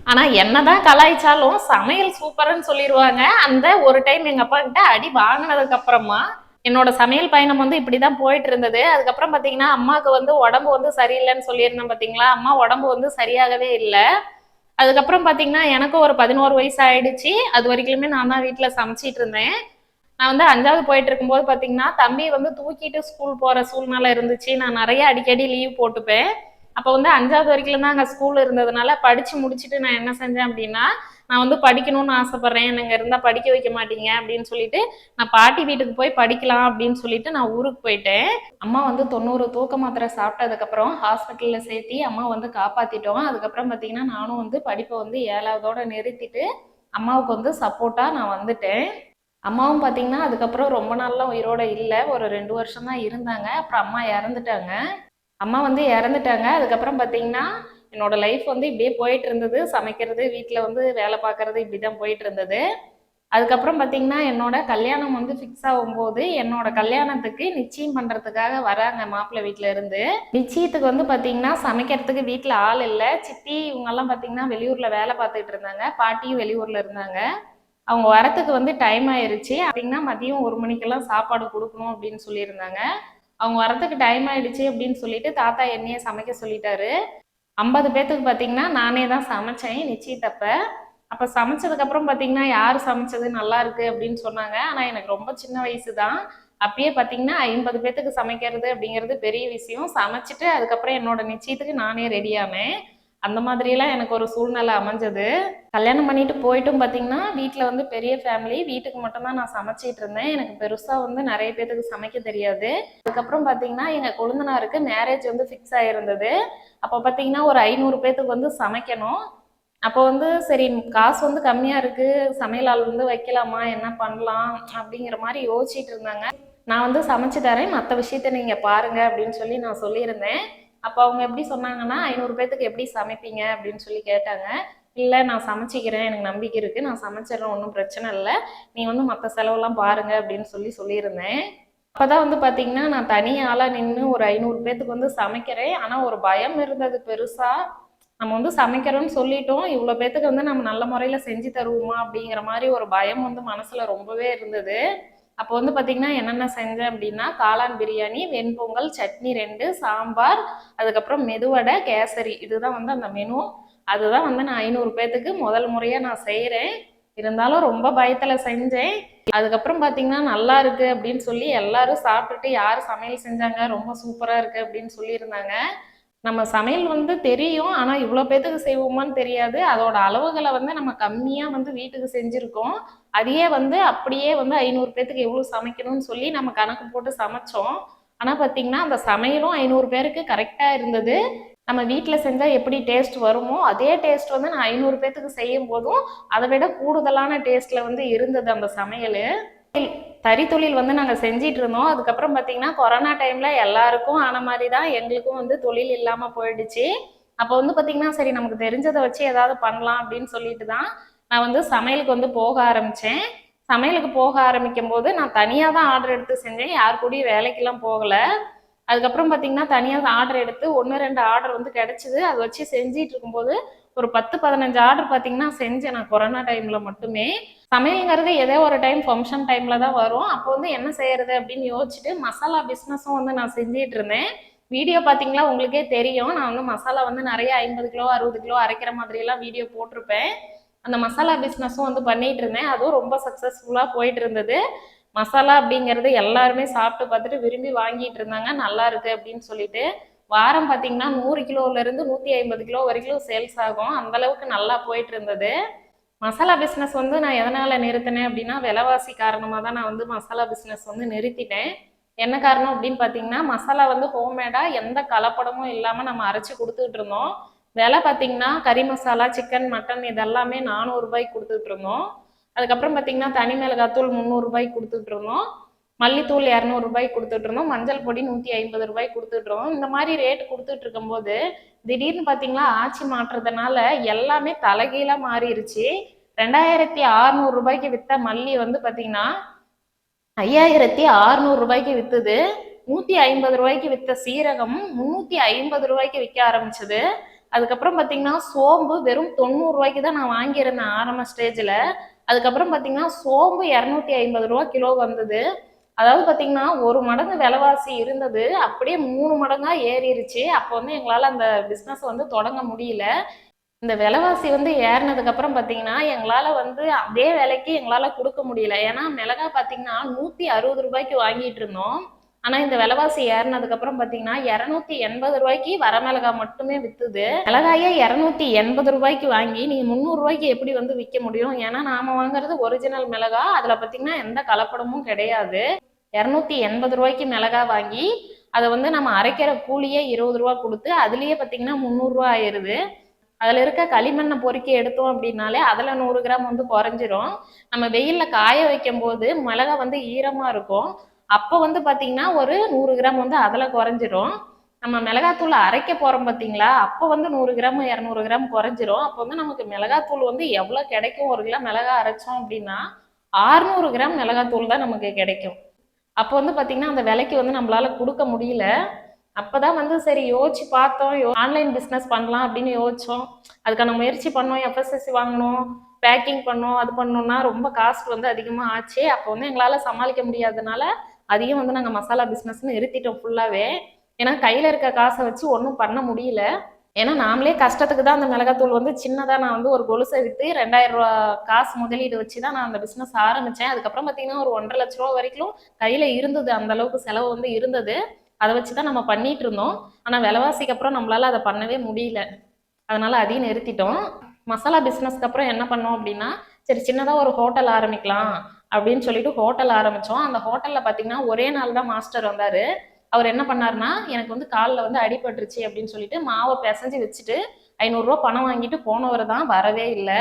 ஆனா என்னதான் கலாய்ச்சாலும் சமையல் சூப்பர்னு சொல்லிடுவாங்க அந்த ஒரு டைம் எங்க அப்பா கிட்ட அடி வாங்கினதுக்கு அப்புறமா என்னோட சமையல் பயணம் வந்து இப்படிதான் போயிட்டு இருந்தது. அதுக்கப்புறம் பாத்தீங்கன்னா அம்மாவுக்கு வந்து உடம்பு வந்து சரியில்லைன்னு சொல்லியிருந்தேன் பாத்தீங்களா? அம்மா உடம்பு வந்து சரியாகவே இல்லை. அதுக்கப்புறம் பாத்தீங்கன்னா எனக்கும் ஒரு பதினோரு வயசு ஆயிடுச்சு. அது வரைக்குமே நான் தான் வீட்டுல சமைச்சிட்டு இருந்தேன். நான் வந்து அஞ்சாவது போயிட்டு இருக்கும்போது பாத்தீங்கன்னா தம்பி வந்து தூக்கிட்டு ஸ்கூல் போற சூழ்நிலை இருந்துச்சு. நான் நிறைய அடிக்கடி லீவ் போட்டுப்பேன். அப்போ வந்து அஞ்சாவது வரைக்கும் தான் அங்கே ஸ்கூல் இருந்ததுனால படிச்சு முடிச்சுட்டு நான் என்ன செஞ்சேன் அப்படின்னா நான் வந்து படிக்கணும்னு ஆசைப்பட்றேன். நீங்க இருந்தா படிக்க வைக்க மாட்டீங்க அப்படின்னு சொல்லிட்டு நான் பாட்டி வீட்டுக்கு போய் படிக்கலாம் அப்படின்னு சொல்லிட்டு நான் ஊருக்கு போயிட்டேன். அம்மா வந்து தொண்ணூறு தூக்க மாத்திரை சாப்பிட்டதுக்கப்புறம் ஹாஸ்பிட்டலில் சேர்த்தி அம்மா வந்து காப்பாத்திட்டோம். அதுக்கப்புறம் பார்த்தீங்கன்னா நானும் வந்து படிப்பை வந்து ஏழாவதோட நிறுத்திட்டு அம்மாவுக்கு வந்து சப்போர்ட்டாக நான் வந்துட்டேன். அம்மாவும் பார்த்தீங்கன்னா அதுக்கப்புறம் ரொம்ப நாள்லாம் உயிரோட இல்லை. ஒரு ரெண்டு வருஷம் தான் இருந்தாங்க. அப்புறம் அம்மா இறந்துட்டாங்க. அம்மா வந்து இறந்துட்டாங்க. அதுக்கப்புறம் பார்த்தீங்கன்னா என்னோட லைஃப் வந்து இப்படியே போயிட்டு இருந்தது சமைக்கிறது வீட்டில் வந்து வேலை பார்க்கறது இப்படி தான் போயிட்டு இருந்தது அதுக்கப்புறம் பார்த்தீங்கன்னா என்னோட கல்யாணம் வந்து ஃபிக்ஸ் ஆகும்போது என்னோட கல்யாணத்துக்கு நிச்சயம் பண்ணுறதுக்காக வராங்க மாப்பிள்ளை வீட்டில் இருந்து. நிச்சயத்துக்கு வந்து பார்த்தீங்கன்னா சமைக்கிறதுக்கு வீட்டில் ஆள் இல்லை. சித்தி இவங்கெல்லாம் பார்த்தீங்கன்னா வெளியூரில் வேலை பார்த்துக்கிட்டு இருந்தாங்க. பாட்டியும் வெளியூரில் இருந்தாங்க. அவங்க வரத்துக்கு வந்து டைம் ஆயிடுச்சு அப்படின்னா மதியம் ஒரு மணிக்கெல்லாம் சாப்பாடு கொடுக்கணும் அப்படின்னு சொல்லியிருந்தாங்க. அவங்க வரத்துக்கு டைம் ஆயிடுச்சு அப்படின்னு சொல்லிட்டு தாத்தா என்னையே சமைக்க சொல்லிட்டாரு. ஐம்பது பேர்த்துக்கு பார்த்தீங்கன்னா நானே தான் சமைச்சேன் நிச்சயத்தப்ப. அப்போ சமைச்சதுக்கப்புறம் பார்த்தீங்கன்னா யார் சமைச்சது நல்லா இருக்கு அப்படின்னு சொன்னாங்க. ஆனால் எனக்கு ரொம்ப சின்ன வயசு தான். அப்பயே பார்த்தீங்கன்னா ஐம்பது பேத்துக்கு சமைக்கிறது அப்படிங்கிறது பெரிய விஷயம். சமைச்சிட்டு அதுக்கப்புறம் என்னோட நிச்சயத்துக்கு நானே ரெடி ஆனேன். அந்த மாதிரியெல்லாம் எனக்கு ஒரு சூழ்நிலை அமைஞ்சது. கல்யாணம் பண்ணிட்டு போயிட்டும் பார்த்தீங்கன்னா வீட்டில் வந்து பெரிய ஃபேமிலி வீட்டுக்கு மட்டும்தான் நான் சமைச்சிட்டு இருந்தேன். எனக்கு பெருசாக வந்து நிறைய பேர்த்துக்கு சமைக்க தெரியாது. அதுக்கப்புறம் பார்த்தீங்கன்னா எங்கள் கொழுந்தனாருக்கு மேரேஜ் வந்து ஃபிக்ஸ் ஆகிருந்தது அப்போ பார்த்தீங்கன்னா ஒரு ஐநூறு பேத்துக்கு வந்து சமைக்கணும். அப்போ வந்து சரி காசு வந்து கம்மியாக இருக்குது சமையல் ஆள் வந்து வைக்கலாமா? என்ன பண்ணலாம்? அப்படிங்கிற மாதிரி யோசிச்சிட்டு இருந்தாங்க. நான் வந்து சமைச்சு தரேன். மற்ற விஷயத்த நீங்கள் பாருங்கள் அப்படின்னு சொல்லி நான் சொல்லியிருந்தேன். அப்போ அவங்க எப்படி சொன்னாங்கன்னா ஐநூறு பேத்துக்கு எப்படி சமைப்பீங்க அப்படின்னு சொல்லி கேட்டாங்க. இல்லை நான் சமைச்சிக்கிறேன் எனக்கு நம்பிக்கை இருக்குது நான் சமைச்சிடுறேன் ஒன்றும் பிரச்சனை இல்லை. நீ வந்து மற்ற செலவெல்லாம் பாருங்க அப்படின்னு சொல்லி சொல்லியிருந்தேன். அப்போ தான் வந்து பார்த்தீங்கன்னா நான் தனி ஆளாக நின்று ஒரு ஐநூறு பேத்துக்கு வந்து சமைக்கிறேன். ஆனால் ஒரு பயம் இருந்தது பெருசாக நம்ம வந்து சமைக்கிறோம்னு சொல்லிட்டோம். இவ்வளோ பேத்துக்கு வந்து நம்ம நல்ல முறையில் செஞ்சு தருவோமா அப்படிங்கிற மாதிரி ஒரு பயம் வந்து மனசில் ரொம்பவே இருந்தது. அப்போ வந்து பார்த்தீங்கன்னா என்னென்ன செஞ்சேன் அப்படின்னா காளான் பிரியாணி வெண்பொங்கல் சட்னி ரெண்டு சாம்பார் அதுக்கப்புறம் மெதுவடை கேசரி. இதுதான் வந்து அந்த மெனு அதுதான் வந்து நான் ஐநூறு பேர்த்துக்கு முதல் முறையாக நான் செய்கிறேன் இருந்தாலும் ரொம்ப பயத்தில் செஞ்சேன். அதுக்கப்புறம் பார்த்தீங்கன்னா நல்லா இருக்கு அப்படின்னு சொல்லி எல்லாரும் சாப்பிட்டுட்டு யார் சமையல் செஞ்சாங்க ரொம்ப சூப்பராக இருக்கு அப்படின்னு சொல்லியிருந்தாங்க. நம்ம சமையல் வந்து தெரியும் ஆனால் இவ்வளோ பேத்துக்கு செய்வோமான்னு தெரியாது. அதோட அளவுகளை வந்து நம்ம கம்மியாக வந்து வீட்டுக்கு செஞ்சுருக்கோம். அதையே வந்து அப்படியே வந்து ஐநூறு பேர்த்துக்கு எவ்வளோ சமைக்கணும்னு சொல்லி நம்ம கணக்கு போட்டு சமைச்சோம். ஆனால் பார்த்தீங்கன்னா அந்த சமையலும் ஐநூறு பேருக்கு கரெக்டாக இருந்தது. நம்ம வீட்டில் செஞ்சால் எப்படி டேஸ்ட் வருமோ அதே டேஸ்ட் வந்து நான் ஐநூறு பேர்த்துக்கு செய்யும் போதும் அதை விட கூடுதலான டேஸ்ட்டில் வந்து இருந்தது அந்த சமையல். தறி தொழில் வந்து நாங்கள் செஞ்சிட்டு இருந்தோம். அதுக்கப்புறம் பார்த்தீங்கன்னா கொரோனா டைமில் எல்லாருக்கும் ஆன மாதிரி தான் எங்களுக்கும் வந்து தொழில் இல்லாமல் போயிடுச்சு. அப்போ வந்து பார்த்தீங்கன்னா சரி நமக்கு தெரிஞ்சதை வச்சு ஏதாவது பண்ணலாம் அப்படின்னு சொல்லிட்டு தான் நான் வந்து சமையலுக்கு வந்து போக ஆரம்பித்தேன் சமையலுக்கு போக ஆரம்பிக்கும் போது நான் தனியாக தான் ஆர்டர் எடுத்து செஞ்சேன். யார் கூடயும் வேலைக்கெல்லாம் போகலை. அதுக்கப்புறம் பார்த்தீங்கன்னா தனியாக ஆர்டர் எடுத்து ஒன்று ரெண்டு ஆர்டர் வந்து கிடச்சிது. அதை வச்சு செஞ்சிட்டு இருக்கும்போது ஒரு பத்து பதினஞ்சு ஆர்டர் பார்த்தீங்கன்னா செஞ்சேன் நான் கொரோனா டைமில் மட்டுமே. சமையலுங்கிறது ஏதோ ஒரு டைம் ஃபங்க்ஷன் டைமில் தான் வரும். அப்போ வந்து என்ன செய்யறது அப்படின்னு யோசிச்சுட்டு மசாலா பிஸ்னஸும் வந்து நான் செஞ்சிட்டு இருந்தேன். வீடியோ பார்த்தீங்களா உங்களுக்கே தெரியும். நான் வந்து மசாலா வந்து நிறைய ஐம்பது கிலோ அறுபது கிலோ அரைக்கிற மாதிரியெல்லாம் வீடியோ போட்டிருப்பேன். அந்த மசாலா பிஸ்னஸும் வந்து பண்ணிட்டு இருந்தேன். அதுவும் ரொம்ப சக்ஸஸ்ஃபுல்லாக போயிட்டு இருந்தது. மசாலா அப்படிங்கிறது எல்லாருமே சாப்பிட்டு பார்த்துட்டு விரும்பி வாங்கிட்டு இருந்தாங்க. நல்லா இருக்கு அப்படின்னு சொல்லிட்டு. வாரம் பார்த்தீங்கன்னா நூறு கிலோலேருந்து நூற்றி ஐம்பது கிலோ வரைக்கும் சேல்ஸ் ஆகும். அந்த அளவுக்கு நல்லா போயிட்டு இருந்தது. மசாலா பிஸ்னஸ் வந்து நான் எதனால் நிறுத்தினேன் அப்படின்னா விலைவாசி காரணமாக தான் நான் வந்து மசாலா பிஸ்னஸ் வந்து நிறுத்திட்டேன். என்ன காரணம் அப்படின்னு பார்த்தீங்கன்னா மசாலா வந்து ஹோம்மேடாக எந்த கலப்படமும் இல்லாமல் நம்ம அரைச்சி கொடுத்துட்டு இருந்தோம். விலை பார்த்தீங்கன்னா கறி மசாலா சிக்கன் மட்டன் இதெல்லாமே நானூறுரூபாய்க்கு கொடுத்துட்டு இருந்தோம். அதுக்கப்புறம் பார்த்தீங்கன்னா தனி மிளகாத்தூள் முந்நூறுரூபாய்க்கு கொடுத்துட்டு இருந்தோம். மல்லித்தூள் இரநூறுபாய்க்கு கொடுத்துட்டு இருந்தோம். மஞ்சள் பொடி நூற்றி ஐம்பது ரூபாய்க்கு கொடுத்துட்டு இருந்தோம். இந்த மாதிரி ரேட் கொடுத்துட்டு இருக்கும்போது திடீர்னு பார்த்தீங்களா ஆட்சி மாற்றுறதுனால எல்லாமே தலைகீழாக மாறிடுச்சு ரெண்டாயிரத்தி ஆறுநூறு ரூபாய்க்கு விற்ற மல்லி வந்து பார்த்தீங்கன்னா ஐயாயிரத்தி ஆறுநூறு ரூபாய்க்கு விற்றுது நூற்றி ஐம்பது ரூபாய்க்கு விற்ற சீரகம் முந்நூற்றி ஐம்பது ரூபாய்க்கு விற்க ஆரம்பிச்சது. அதுக்கப்புறம் பார்த்தீங்கன்னா சோம்பு வெறும் தொண்ணூறு ரூபாய்க்கு தான் நான் வாங்கியிருந்தேன் ஆரம்ப ஸ்டேஜில் அதுக்கப்புறம் பார்த்தீங்கன்னா சோம்பு இரநூத்தி ஐம்பது ரூபா கிலோ வந்தது. அதாவது பார்த்தீங்கன்னா ஒரு மடங்கு விலைவாசி இருந்தது. அப்படியே மூணு மடங்காக ஏறிடுச்சு அப்போ வந்து எங்களால் அந்த பிஸ்னஸ் வந்து தொடங்க முடியல. இந்த விலைவாசி வந்து ஏறினதுக்கப்புறம் பார்த்தீங்கன்னா எங்களால் வந்து அதே விலைக்கு எங்களால் கொடுக்க முடியல. ஏன்னா மிளகா பார்த்தீங்கன்னா நூற்றி அறுபது ரூபாய்க்கு வாங்கிட்டு இருந்தோம். ஆனால் இந்த விலைவாசி ஏறினதுக்கு அப்புறம் பார்த்தீங்கன்னா இரநூத்தி எண்பது ரூபாய்க்கு வரமிளகாய் மட்டுமே வித்துது. மிளகாயே இரநூத்தி எண்பது ரூபாய்க்கு வாங்கி நீங்கள் முந்நூறு ரூபாய்க்கு எப்படி வந்து விற்க முடியும்? ஏன்னா நாம வாங்குறது ஒரிஜினல் மிளகா. அதில் பார்த்தீங்கன்னா எந்த கலப்படமும் கிடையாது. இரநூத்தி எண்பது ரூபாய்க்கு மிளகா வாங்கி அதை வந்து நம்ம அரைக்கிற கூலியே இருபது ரூபா கொடுத்து அதுலயே பார்த்தீங்கன்னா முந்நூறுரூவா ஆயிருது. அதில் இருக்க களிமண்ணை பொறுக்கி எடுத்தோம் அப்படின்னாலே அதில் நூறு கிராம் வந்து குறைஞ்சிரும். நம்ம வெயிலில் காய வைக்கும் போது மிளகா வந்து ஈரமாக இருக்கும். அப்போ வந்து பார்த்தீங்கன்னா ஒரு நூறு கிராம் வந்து அதில் குறைஞ்சிரும். நம்ம மிளகாத்தூள் அரைக்க போகிறோம் பார்த்தீங்களா அப்போ வந்து நூறு கிராம் இரநூறு கிராம் குறைஞ்சிரும். அப்போ வந்து நமக்கு மிளகாத்தூள் வந்து எவ்வளோ கிடைக்கும்? ஒரு கிலோ மிளகா அரைச்சோம் அப்படின்னா ஆறுநூறு கிராம் மிளகாத்தூள் தான் நமக்கு கிடைக்கும். அப்போ வந்து பார்த்தீங்கன்னா அந்த விலைக்கு வந்து நம்மளால கொடுக்க முடியல. அப்போதான் வந்து சரி யோசிச்சு பார்த்தோம். ஆன்லைன் பிஸ்னஸ் பண்ணலாம் அப்படின்னு யோசிச்சோம். அதுக்கான முயற்சி பண்ணோம். எஃப்எஸ்எஸ்சி வாங்கணும் பேக்கிங் பண்ணோம். அது பண்ணோம்னா ரொம்ப காஸ்ட் வந்து அதிகமாக ஆச்சு. அப்போ வந்து எங்களால் சமாளிக்க முடியாதனால அதையும் வந்து நாங்கள் மசாலா பிஸ்னஸ்னு நிறுத்திட்டோம் ஃபுல்லாகவே ஏன்னா கையில் இருக்க காசை வச்சு ஒன்றும் பண்ண முடியல. ஏன்னா நாமளே கஷ்டத்துக்கு தான் அந்த மிளகாத்தூள் வந்து சின்னதாக நான் வந்து ஒரு கொலுசை விற்று ரெண்டாயிரம் ரூபா காசு முதலீடு வச்சு தான் நான் அந்த பிஸ்னஸ் ஆரம்பித்தேன் அதுக்கப்புறம் பார்த்தீங்கன்னா ஒரு ஒன்றரை லட்ச ரூபா வரைக்கும் கையில் இருந்தது. அந்த அளவுக்கு செலவு வந்து இருந்தது. அதை வச்சு தான் நம்ம பண்ணிட்டு இருந்தோம். ஆனால் விலைவாசிக்கு அப்புறம் நம்மளால அதை பண்ணவே முடியல. அதனால அதையும் நிறுத்திட்டோம். மசாலா பிஸ்னஸ்க்கு அப்புறம் என்ன பண்ணோம் அப்படின்னா சரி சின்னதாக ஒரு ஹோட்டல் ஆரம்பிக்கலாம். அப்படின்னு சொல்லிட்டு ஹோட்டல் ஆரம்பித்தோம் அந்த ஹோட்டலில் பார்த்தீங்கன்னா ஒரே நாள் தான் மாஸ்டர் வந்தார். அவர் என்ன பண்ணாருன்னா எனக்கு வந்து காலில் வந்து அடிபட்டுருச்சு அப்படின்னு சொல்லிட்டு மாவை பிசைஞ்சு வச்சுட்டு ஐநூறுரூவா பணம் வாங்கிட்டு போனவர் தான் வரவே இல்லை.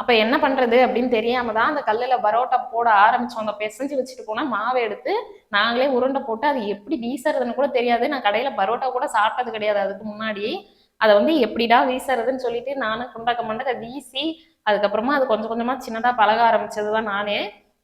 அப்போ என்ன பண்ணுறது அப்படின்னு தெரியாமல் தான் அந்த கல்லில் பரோட்டா போட ஆரம்பித்தோம் அந்த பிசைஞ்சு வச்சுட்டு போனால் மாவை எடுத்து நாங்களே உருண்டை போட்டு அது எப்படி வீசுறதுன்னு கூட தெரியாது. நான் கடையில் பரோட்டா கூட சாப்பிட்டது கிடையாது அதுக்கு முன்னாடி. அதை வந்து எப்படிடா வீசுறதுன்னு சொல்லிட்டு நானும் குண்டக்க மண்டக்க வீசி அதுக்கப்புறமா அது கொஞ்சம் கொஞ்சமாக சின்னதாக பழக ஆரம்பிச்சது தான் நானே.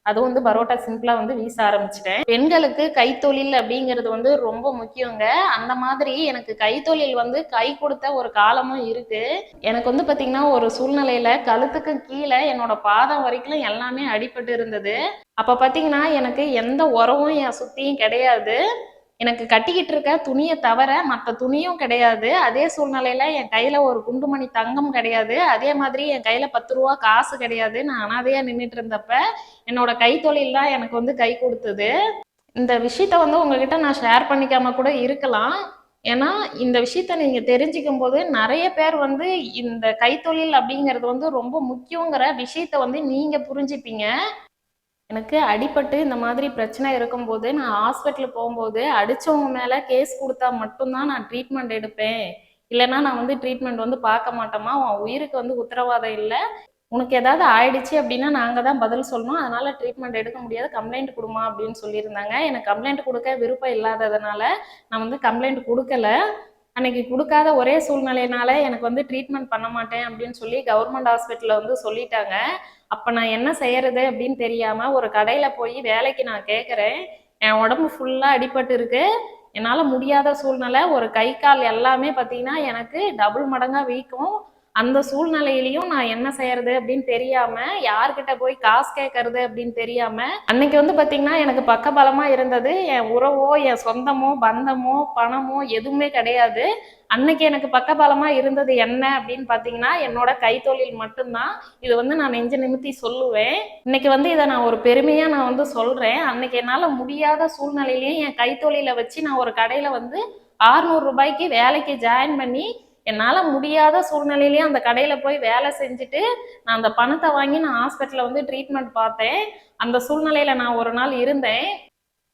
அதுவும் வந்து பரோட்டா சிம்பிளாக வந்து வீச ஆரம்பிச்சிட்டேன். பெண்களுக்கு கைத்தொழில் அப்படிங்கிறது வந்து ரொம்ப முக்கியங்க. அந்த மாதிரி எனக்கு கைத்தொழில் வந்து கை கொடுத்த ஒரு காலமும் இருக்கு. எனக்கு வந்து பார்த்தீங்கன்னா ஒரு சூழ்நிலையில கழுத்துக்கு கீழே என்னோட பாதம் வரைக்கும் எல்லாமே அடிபட்டு இருந்தது. அப்போ பார்த்தீங்கன்னா எனக்கு எந்த உரமும் என் சுத்தியும் கிடையாது. எனக்கு கட்டிக்கிட்டு இருக்க துணியை தவிர மற்ற துணியும் கிடையாது. அதே சூழ்நிலையில என் கையில ஒரு குண்டுமணி தங்கம் கிடையாது. அதே மாதிரி என் கையில பத்து ரூபா காசு கிடையாது. நான் அனாதையா நின்றுட்டு இருந்தப்ப என்னோட கைத்தொழில் தான் எனக்கு வந்து கை கொடுத்தது. இந்த விஷயத்த வந்து உங்ககிட்ட நான் ஷேர் பண்ணிக்காம கூட இருக்கலாம். ஏன்னா இந்த விஷயத்த நீங்க தெரிஞ்சுக்கும் போது நிறைய பேர் வந்து இந்த கைத்தொழில் அப்படிங்கிறது வந்து ரொம்ப முக்கியங்கிற விஷயத்த வந்து நீங்க புரிஞ்சுப்பீங்க. எனக்கு அடிபட்டு இந்த மாதிரி பிரச்சனை இருக்கும்போது நான் ஹாஸ்பிட்டல் போகும்போது அடிச்சவங்க மேலே கேஸ் கொடுத்தா மட்டும்தான் நான் ட்ரீட்மெண்ட் எடுப்பேன். இல்லைன்னா நான் வந்து ட்ரீட்மெண்ட் வந்து பார்க்க மாட்டோமா உன் உயிருக்கு வந்து உத்தரவாதம் இல்லை. உனக்கு ஏதாவது ஆயிடுச்சு அப்படின்னா நாங்கள் தான் பதில் சொல்லணும். அதனால ட்ரீட்மெண்ட் எடுக்க முடியாது. கம்ப்ளைண்ட் கொடுமா அப்படின்னு சொல்லியிருந்தாங்க. எனக்கு கம்ப்ளைண்ட் கொடுக்க விருப்பம் இல்லாததுனால நான் வந்து கம்ப்ளைண்ட் கொடுக்கல. அன்னைக்கு கொடுக்காத ஒரே சூழ்நிலையினால எனக்கு வந்து ட்ரீட்மெண்ட் பண்ண மாட்டேன் அப்படின்னு சொல்லி கவர்மெண்ட் ஹாஸ்பிட்டலில் வந்து சொல்லிட்டாங்க. அப்போ நான் என்ன செய்யறது அப்படின்னு தெரியாம ஒரு கடையில் போய் வேலைக்கு நான் கேட்குறேன் என் உடம்பு ஃபுல்லாக அடிபட்டு இருக்கு. என்னால் முடியாத சூழ்நிலை ஒரு கை கால் எல்லாமே பார்த்தீங்கன்னா எனக்கு டபுள் மடங்காக வீக்கும். அந்த சூழ்நிலையிலையும் நான் என்ன செய்யறது அப்படின்னு தெரியாம யார்கிட்ட போய் காசு கேட்கறது அப்படின்னு தெரியாம அன்னைக்கு வந்து பாத்தீங்கன்னா எனக்கு பக்கபலமா இருந்தது. என் உறவோ என் சொந்தமோ பந்தமோ பணமோ எதுவுமே கிடையாது. அன்னைக்கு எனக்கு பக்கபலமா இருந்தது என்ன அப்படின்னு பாத்தீங்கன்னா என்னோட கைத்தொழில் மட்டும்தான். இது வந்து நான் நெஞ்ச நிமித்தி சொல்லுவேன். இன்னைக்கு வந்து இதை நான் ஒரு பெருமையா நான் வந்து சொல்றேன். அன்னைக்கு என்னால முடியாத சூழ்நிலையிலையும் என் கைத்தொழிலை வச்சு நான் ஒரு கடையில வந்து 600 ரூபாய்க்கு வேலைக்கு ஜாயின் பண்ணி என்னால் முடியாத சூழ்நிலையிலேயே அந்த கடையில் போய் வேலை செஞ்சுட்டு நான் அந்த பணத்தை வாங்கி நான் ஹாஸ்பிட்டலில் வந்து ட்ரீட்மெண்ட் பார்த்தேன். அந்த சூழ்நிலையில் நான் ஒரு நாள் இருந்தேன்.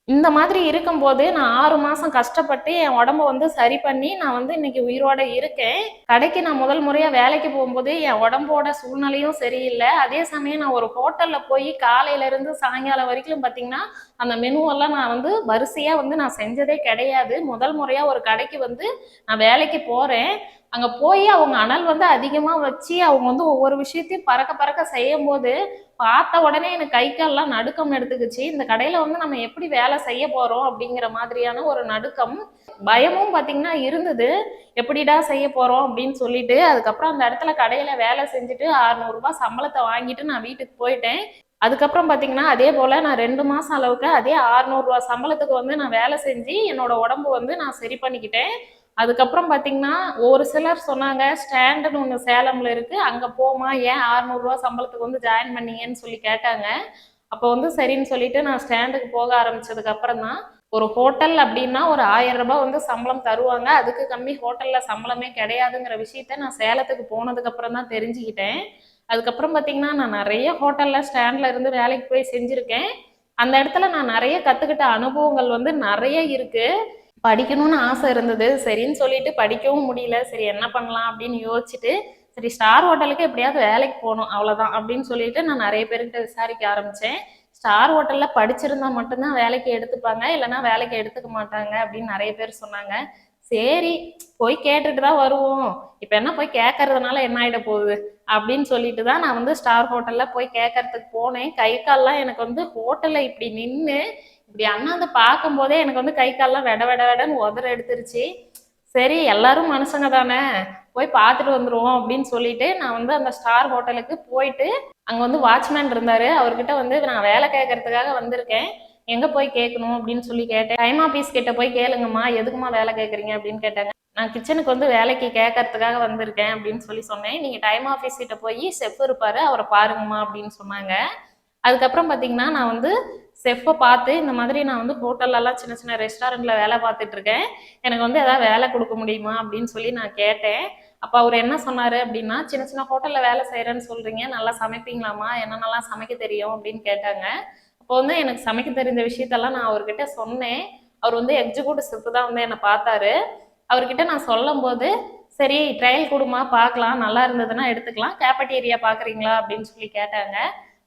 இந்த மாதிரி இருக்கும்போது நான் ஆறு மாதம் கஷ்டப்பட்டு என் உடம்ப வந்து சரி பண்ணி நான் வந்து இன்னைக்கு உயிரோட இருக்கேன். கடைக்கு நான் முதல் முறையாக வேலைக்கு போகும்போது என் உடம்போட சூழ்நிலையும் சரியில்லை. அதே சமயம் நான் ஒரு ஹோட்டலில் போய் காலையிலேருந்து சாயங்காலம் வரைக்கும் பார்த்தீங்கன்னா அந்த மெனுவெல்லாம் நான் வந்து வரிசையாக வந்து நான் செஞ்சதே கிடையாது. முதல் முறையாக ஒரு கடைக்கு வந்து நான் வேலைக்கு போகிறேன் அங்கே போய் அவங்க அனல் வந்து அதிகமாக வச்சு அவங்க வந்து ஒவ்வொரு விஷயத்தையும் பறக்க பறக்க செய்யும் போது பார்த்த உடனே எனக்கு கை கால்லாம் நடுக்கம் எடுத்துக்கிச்சு. இந்த கடையில் வந்து நம்ம எப்படி வேலை செய்ய போகிறோம் அப்படிங்கிற மாதிரியான ஒரு நடுக்கம் பயமும் பார்த்தீங்கன்னா இருந்தது. எப்படிடா செய்ய போகிறோம் அப்படின்னு சொல்லிட்டு அதுக்கப்புறம் அந்த இடத்துல கடையில் வேலை செஞ்சுட்டு 600 ரூபாய் சம்பளத்தை வாங்கிட்டு நான் வீட்டுக்கு போயிட்டேன். அதுக்கப்புறம் பார்த்தீங்கன்னா அதே போல் நான் ரெண்டு மாதம் அளவுக்கு அதே 600 ரூபாய் சம்பளத்துக்கு வந்து நான் வேலை செஞ்சு என்னோட உடம்பு வந்து நான் சரி பண்ணிக்கிட்டேன். அதுக்கப்புறம் பார்த்தீங்கன்னா ஒரு சிலர் சொன்னாங்க ஸ்டாண்டுன்னு ஒன்று சேலம்ல இருக்கு. அங்கே போமா ஏன் 600 சம்பளத்துக்கு வந்து ஜாயின் பண்ணீங்கன்னு சொல்லி கேட்டாங்க. அப்போ வந்து சரின்னு சொல்லிட்டு நான் ஸ்டாண்டுக்கு போக ஆரம்பிச்சதுக்கு அப்புறம் தான் ஒரு ஹோட்டல் அப்படின்னா ஒரு ஆயிரம் ரூபாய் வந்து சம்பளம் தருவாங்க. அதுக்கு கம்மி ஹோட்டல்ல சம்பளமே கிடையாதுங்கிற விஷயத்த நான் சேலத்துக்கு போனதுக்கு அப்புறம் தான் தெரிஞ்சுக்கிட்டேன். அதுக்கப்புறம் பார்த்தீங்கன்னா நான் நிறைய ஹோட்டல்ல ஸ்டாண்ட்ல இருந்து வேலைக்கு போய் செஞ்சிருக்கேன். அந்த இடத்துல நான் நிறைய கத்துக்கிட்ட அனுபவங்கள் வந்து நிறைய இருக்கு. படிக்கணும்னு ஆசை இருந்தது. சரின்னு சொல்லிட்டு படிக்கவும் முடியல. சரி என்ன பண்ணலாம் அப்படின்னு யோசிச்சுட்டு சரி ஸ்டார் ஹோட்டலுக்கு எப்படியாவது வேலைக்கு போகணும் அவ்வளோதான் அப்படின்னு சொல்லிட்டு நான் நிறைய பேர்கிட்ட விசாரிக்க ஆரம்பித்தேன் ஸ்டார் ஹோட்டலில் படிச்சிருந்தா மட்டும்தான் வேலைக்கு எடுத்துப்பாங்க இல்லைன்னா வேலைக்கு எடுத்துக்க மாட்டாங்க அப்படின்னு நிறைய பேர் சொன்னாங்க. சரி போய் கேட்டுட்டு தான் வருவோம். இப்போ என்ன போய் கேட்கறதுனால என்ன ஆகிட போகுது? அப்படின்னு சொல்லிட்டு தான் நான் வந்து ஸ்டார் ஹோட்டலில் போய் கேட்கறதுக்கு போனேன். கை கால்லாம் எனக்கு வந்து ஹோட்டலில் இப்படி நின்று இப்படி அண்ணாந்து பார்க்கும்போதே எனக்கு வந்து கை கால்லாம் வெட வெட வெடன்னு உதற எடுத்துருச்சு. சரி எல்லாரும் மனுஷங்க தானே போய் பார்த்துட்டு வந்துருவோம் அப்படின்னு சொல்லிட்டு நான் வந்து அந்த ஸ்டார் ஹோட்டலுக்கு போயிட்டு அங்க வந்து வாட்ச்மேன் இருந்தாரு. அவர்கிட்ட வந்து நான் வேலை கேட்கறதுக்காக வந்திருக்கேன். எங்க போய் கேட்கணும் அப்படின்னு சொல்லி கேட்டேன். டைம் ஆபீஸ் கிட்ட போய் கேளுங்கம்மா எதுக்குமா வேலை கேட்குறீங்க அப்படின்னு கேட்டாங்க. நான் கிச்சனுக்கு வந்து வேலைக்கு கேட்கறதுக்காக வந்திருக்கேன் அப்படின்னு சொல்லி சொன்னேன். நீங்க டைம் ஆபீஸ் கிட்ட போய் செஃப் இருப்பாரு அவரை பாருங்கம்மா அப்படின்னு சொன்னாங்க. அதுக்கப்புறம் பார்த்தீங்கன்னா நான் வந்து செஃப்பை பார்த்து இந்த மாதிரி நான் வந்து ஹோட்டல்லலாம் சின்ன சின்ன ரெஸ்டாரண்ட்டில் வேலை பார்த்துட்டு இருக்கேன். எனக்கு வந்து எதாவது வேலை கொடுக்க முடியுமா அப்படின்னு சொல்லி நான் கேட்டேன். அப்போ அவர் என்ன சொன்னார் அப்படின்னா சின்ன சின்ன ஹோட்டலில் வேலை செய்கிறேன்னு சொல்கிறீங்க நல்லா சமைப்பீங்களாமா என்னென்னலாம் சமைக்க தெரியும்? அப்படின்னு கேட்டாங்க. அப்போ வந்து எனக்கு சமைக்க தெரிஞ்ச விஷயத்தெல்லாம் நான் அவர்கிட்ட சொன்னேன். அவர் வந்து எக்ஸிக்யூட்டிவ் செஃப் தான் வந்து என்னை பார்த்தாரு. அவர்கிட்ட நான் சொல்லும்போது சரி ட்ரையல் கொடுமா பார்க்கலாம். நல்லா இருந்ததுன்னா எடுத்துக்கலாம். கேபட்டேரியா பார்க்குறீங்களா? அப்படின்னு சொல்லி கேட்டாங்க.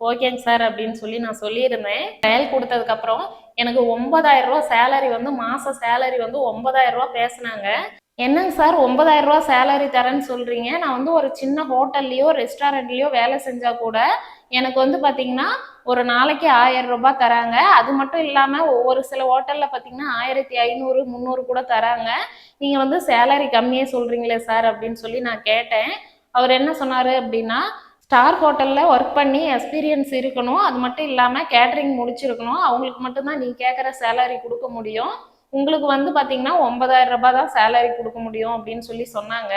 ஓகேங்க சார் அப்படின்னு சொல்லி நான் சொல்லியிருந்தேன். ட்ரையல் கொடுத்ததுக்கப்புறம் எனக்கு ஒன்பதாயிரம் ரூபா சேலரி வந்து மாதம் சேலரி வந்து ஒன்பதாயிரம் ரூபா பேசுனாங்க. என்னங்க சார் ஒன்பதாயிரம் ரூபா சேலரி தரேன்னு சொல்றீங்க? நான் வந்து ஒரு சின்ன ஹோட்டல்லையோ ரெஸ்டாரண்ட்லயோ வேலை செஞ்சா கூட எனக்கு வந்து பாத்தீங்கன்னா ஒரு நாளைக்கு ஆயிரம் ரூபாய் தராங்க. அது மட்டும் இல்லாம ஒவ்வொரு சில ஹோட்டல்ல பாத்தீங்கன்னா ஆயிரத்தி ஐநூறு முந்நூறு கூட தராங்க. நீங்க வந்து சேலரி கம்மியே சொல்றீங்களே சார் அப்படின்னு சொல்லி நான் கேட்டேன். அவர் என்ன சொன்னாரு அப்படின்னா ஸ்டார் ஹோட்டலில் ஒர்க் பண்ணி எக்ஸ்பீரியன்ஸ் இருக்கணும். அது மட்டும் இல்லாமல் கேட்டரிங் முடிச்சிருக்கணும். அவங்களுக்கு மட்டும்தான் நீ கேட்குற சேலரி கொடுக்க முடியும். உங்களுக்கு வந்து பார்த்தீங்கன்னா ஒன்பதாயிரம் ரூபாய் தான் சேலரி கொடுக்க முடியும் அப்படின்னு சொல்லி சொன்னாங்க.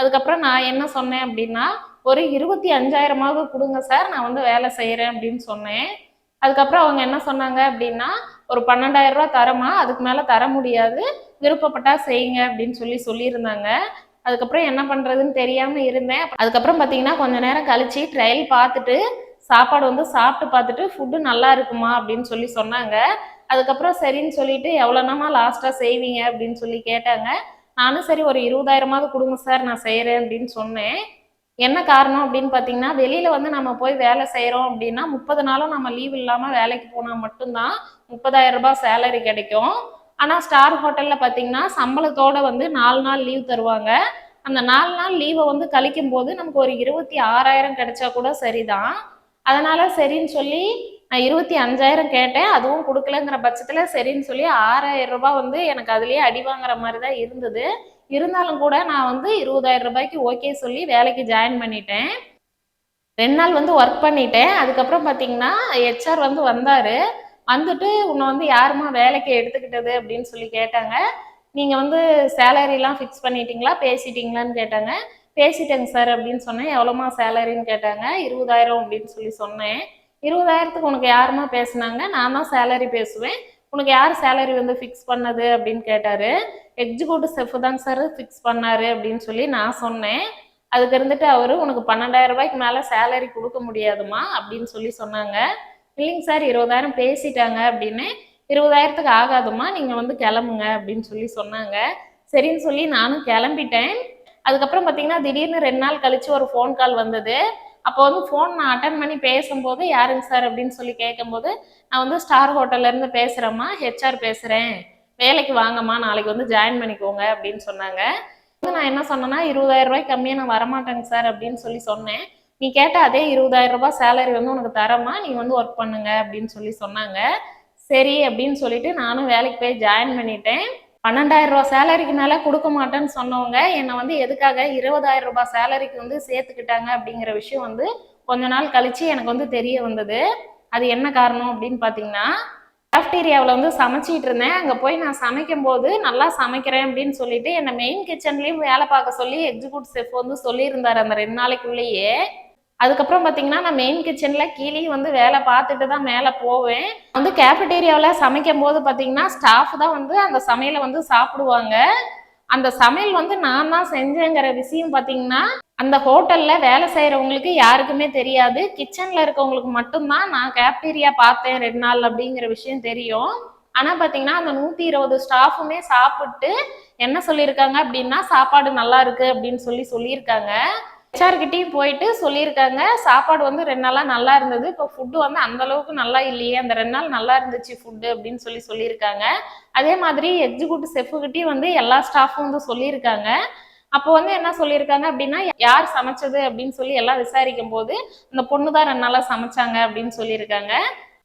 அதுக்கப்புறம் நான் என்ன சொன்னேன் அப்படின்னா ஒரு இருபத்தி அஞ்சாயிரமாவது கொடுங்க சார் நான் வந்து வேலை செய்கிறேன் அப்படின்னு சொன்னேன். அதுக்கப்புறம் அவங்க என்ன சொன்னாங்க அப்படின்னா ஒரு பன்னெண்டாயிரம் ரூபாய் தரமா அதுக்கு மேலே தர முடியாது. விருப்பப்பட்டா செய்யுங்க அப்படின்னு சொல்லி சொல்லியிருந்தாங்க. அதுக்கப்புறம் என்ன பண்ணுறதுன்னு தெரியாமல் இருந்தேன். அதுக்கப்புறம் பார்த்தீங்கன்னா கொஞ்ச நேரம் கழிச்சு ட்ரையல் பார்த்துட்டு சாப்பாடு வந்து சாப்பிட்டு பார்த்துட்டு ஃபுட்டு நல்லா இருக்குமா அப்படின்னு சொல்லி சொன்னாங்க. அதுக்கப்புறம் சரின்னு சொல்லிட்டு எவ்வளோனாமா லாஸ்ட்டாக செய்வீங்க அப்படின்னு சொல்லி கேட்டாங்க. நானும் சரி ஒரு இருபதாயிரமாவது கொடுங்க சார் நான் செய்கிறேன் அப்படின்னு சொன்னேன். என்ன காரணம் அப்படின்னு பார்த்தீங்கன்னா வெளியில் வந்து நம்ம போய் வேலை செய்கிறோம் அப்படின்னா முப்பது நாளும் நம்ம லீவ் இல்லாமல் வேலைக்கு போனால் மட்டும்தான் முப்பதாயிரம் ரூபாய் சேலரி கிடைக்கும். ஆனால் ஸ்டார் ஹோட்டலில் பார்த்தீங்கன்னா சம்பளத்தோட வந்து நாலு நாள் லீவ் தருவாங்க. அந்த நாலு நாள் லீவை வந்து கழிக்கும் போது நமக்கு ஒரு இருபத்தி ஆறாயிரம் கிடைச்சா கூட சரிதான். அதனால சரின்னு சொல்லி நான் இருபத்தி அஞ்சாயிரம் கேட்டேன். அதுவும் கொடுக்கலங்கிற பட்சத்தில் சரின்னு சொல்லி ஆறாயிரம் ரூபாய் வந்து எனக்கு அதுலேயே அடி வாங்குற மாதிரி தான் இருந்தது. இருந்தாலும் கூட நான் வந்து இருபதாயிரம் ரூபாய்க்கு ஓகே சொல்லி வேலைக்கு ஜாயின் பண்ணிட்டேன். ரெண்டு நாள் வந்து ஒர்க் பண்ணிட்டேன். அதுக்கப்புறம் பார்த்தீங்கன்னா ஹெச்ஆர் வந்து வந்தார். வந்துட்டு உன்னை வந்து யாருமா வேலைக்கு எடுத்துக்கிட்டது அப்படின்னு சொல்லி கேட்டாங்க. நீங்கள் வந்து சேலரிலாம் ஃபிக்ஸ் பண்ணிட்டீங்களா? பேசிட்டீங்களான்னு கேட்டாங்க. பேசிட்டேங்க சார் அப்படின்னு சொன்னேன். எவ்வளோமா சேலரின்னு கேட்டாங்க. இருபதாயிரம் அப்படின்னு சொல்லி சொன்னேன். இருபதாயிரத்துக்கு உனக்கு யாருமா பேசுனாங்க? நான் தான் சேலரி பேசுவேன். உனக்கு யார் சேலரி வந்து ஃபிக்ஸ் பண்ணது அப்படின்னு கேட்டார். எக்ஸிக்யூட்டிவ் செஃப் தாங்க சார் ஃபிக்ஸ் பண்ணாரு அப்படின்னு சொல்லி நான் சொன்னேன். அதுக்கு இருந்துட்டு அவர் உனக்கு பன்னெண்டாயிரம் ரூபாய்க்கு மேலே சேலரி கொடுக்க முடியாதுமா அப்படின்னு சொல்லி சொன்னாங்க. இல்லைங்க சார் இருபதாயிரம் பேசிட்டாங்க அப்படின்னு இருபதாயிரத்துக்கு ஆகாதுமா நீங்கள் வந்து கிளம்புங்க அப்படின்னு சொல்லி சொன்னாங்க. சரின்னு சொல்லி நானும் கிளம்பிட்டேன். அதுக்கப்புறம் பார்த்தீங்கன்னா திடீர்னு ரெண்டு நாள் கழிச்சு ஒரு ஃபோன் கால் வந்தது. அப்போ வந்து ஃபோன் நான் அட்டன் பண்ணி பேசும்போது யாருங்க சார்? அப்படின்னு சொல்லி கேட்கும்போது நான் வந்து ஸ்டார் ஹோட்டல்லேருந்து பேசுகிறேம்மா ஹெச்ஆர் பேசுகிறேன் வேலைக்கு வாங்கம்மா நாளைக்கு வந்து ஜாயின் பண்ணிக்கோங்க அப்படின்னு சொன்னாங்க. வந்து நான் என்ன சொன்னேன்னா இருபதாயிரம் ரூபாய் கம்மியாக நான் வரமாட்டேங்க சார் அப்படின்னு சொல்லி சொன்னேன். நீ கேட்ட அதே இருபதாயிரம் ரூபாய் சேலரி வந்து உனக்கு தரமா நீ வந்து ஒர்க் பண்ணுங்க அப்படின்னு சொல்லி சொன்னாங்க. சரி அப்படின்னு சொல்லிட்டு நானும் வேலைக்கு போய் ஜாயின் பண்ணிட்டேன். பன்னெண்டாயிரம் ரூபாய் சேலரிக்கு மேலே கொடுக்க மாட்டேன்னு சொன்னவங்க என்னை வந்து எதுக்காக இருபதாயிரம் ரூபாய் சேலரிக்கு வந்து சேர்த்துக்கிட்டாங்க அப்படிங்கிற விஷயம் வந்து கொஞ்ச நாள் கழிச்சு எனக்கு வந்து தெரிய வந்தது. அது என்ன காரணம் அப்படின்னு பார்த்தீங்கன்னா கேஃப்டீரியாவில் வந்து சமைச்சிட்டு இருந்தேன். அங்கே போய் நான் சமைக்கும் போது நல்லா சமைக்கிறேன் அப்படின்னு சொல்லிட்டு என்னை மெயின் கிச்சன்லேயும் வேலை பார்க்க சொல்லி எக்ஸிக்யூட் செஃப் வந்து சொல்லியிருந்தார் அந்த ரெண்டு நாளைக்குள்ளேயே. அதுக்கப்புறம் பார்த்தீங்கன்னா நான் மெயின் கிச்சனில் கீழே வந்து வேலை பார்த்துட்டு தான் மேலே போவேன். வந்து கேஃபடேரியாவில் சமைக்கும் போது பார்த்தீங்கன்னா ஸ்டாஃப் தான் வந்து அந்த சமையலை வந்து சாப்பிடுவாங்க. அந்த சமையல் வந்து நான் தான் செஞ்சேங்கிற விஷயம் பார்த்தீங்கன்னா அந்த ஹோட்டலில் வேலை செய்கிறவங்களுக்கு யாருக்குமே தெரியாது. கிச்சனில் இருக்கவங்களுக்கு மட்டும்தான் நான் கேப்டீரியா பார்த்தேன் ரெண்டு நாள் அப்படிங்கிற விஷயம் தெரியும். ஆனால் பார்த்தீங்கன்னா அந்த நூற்றி இருபது ஸ்டாஃபுமே சாப்பிட்டு என்ன சொல்லியிருக்காங்க அப்படின்னா சாப்பாடு நல்லா இருக்கு அப்படின்னு சொல்லி சொல்லியிருக்காங்க. ஹெச்ஆர்கிட்டையும் போயிட்டு சொல்லியிருக்காங்க. சாப்பாடு வந்து ரெண்டு நாளாக நல்லா இருந்தது. இப்போ ஃபுட்டு வந்து அந்த அளவுக்கு நல்லா இல்லையே. அந்த ரெண்டு நாள் நல்லா இருந்துச்சு ஃபுட்டு அப்படின்னு சொல்லி சொல்லியிருக்காங்க. அதே மாதிரி எக்ஸிக்யூட்டிவ் செஃப்புக்கிட்டையும் வந்து எல்லா ஸ்டாஃபும் வந்து சொல்லியிருக்காங்க. அப்போ வந்து என்ன சொல்லியிருக்காங்க அப்படின்னா யார் சமைச்சது? அப்படின்னு சொல்லி எல்லாம் விசாரிக்கும் போது அந்த பொண்ணு தான் ரெண்டு நாளாக சமைச்சாங்க அப்படின்னு சொல்லியிருக்காங்க.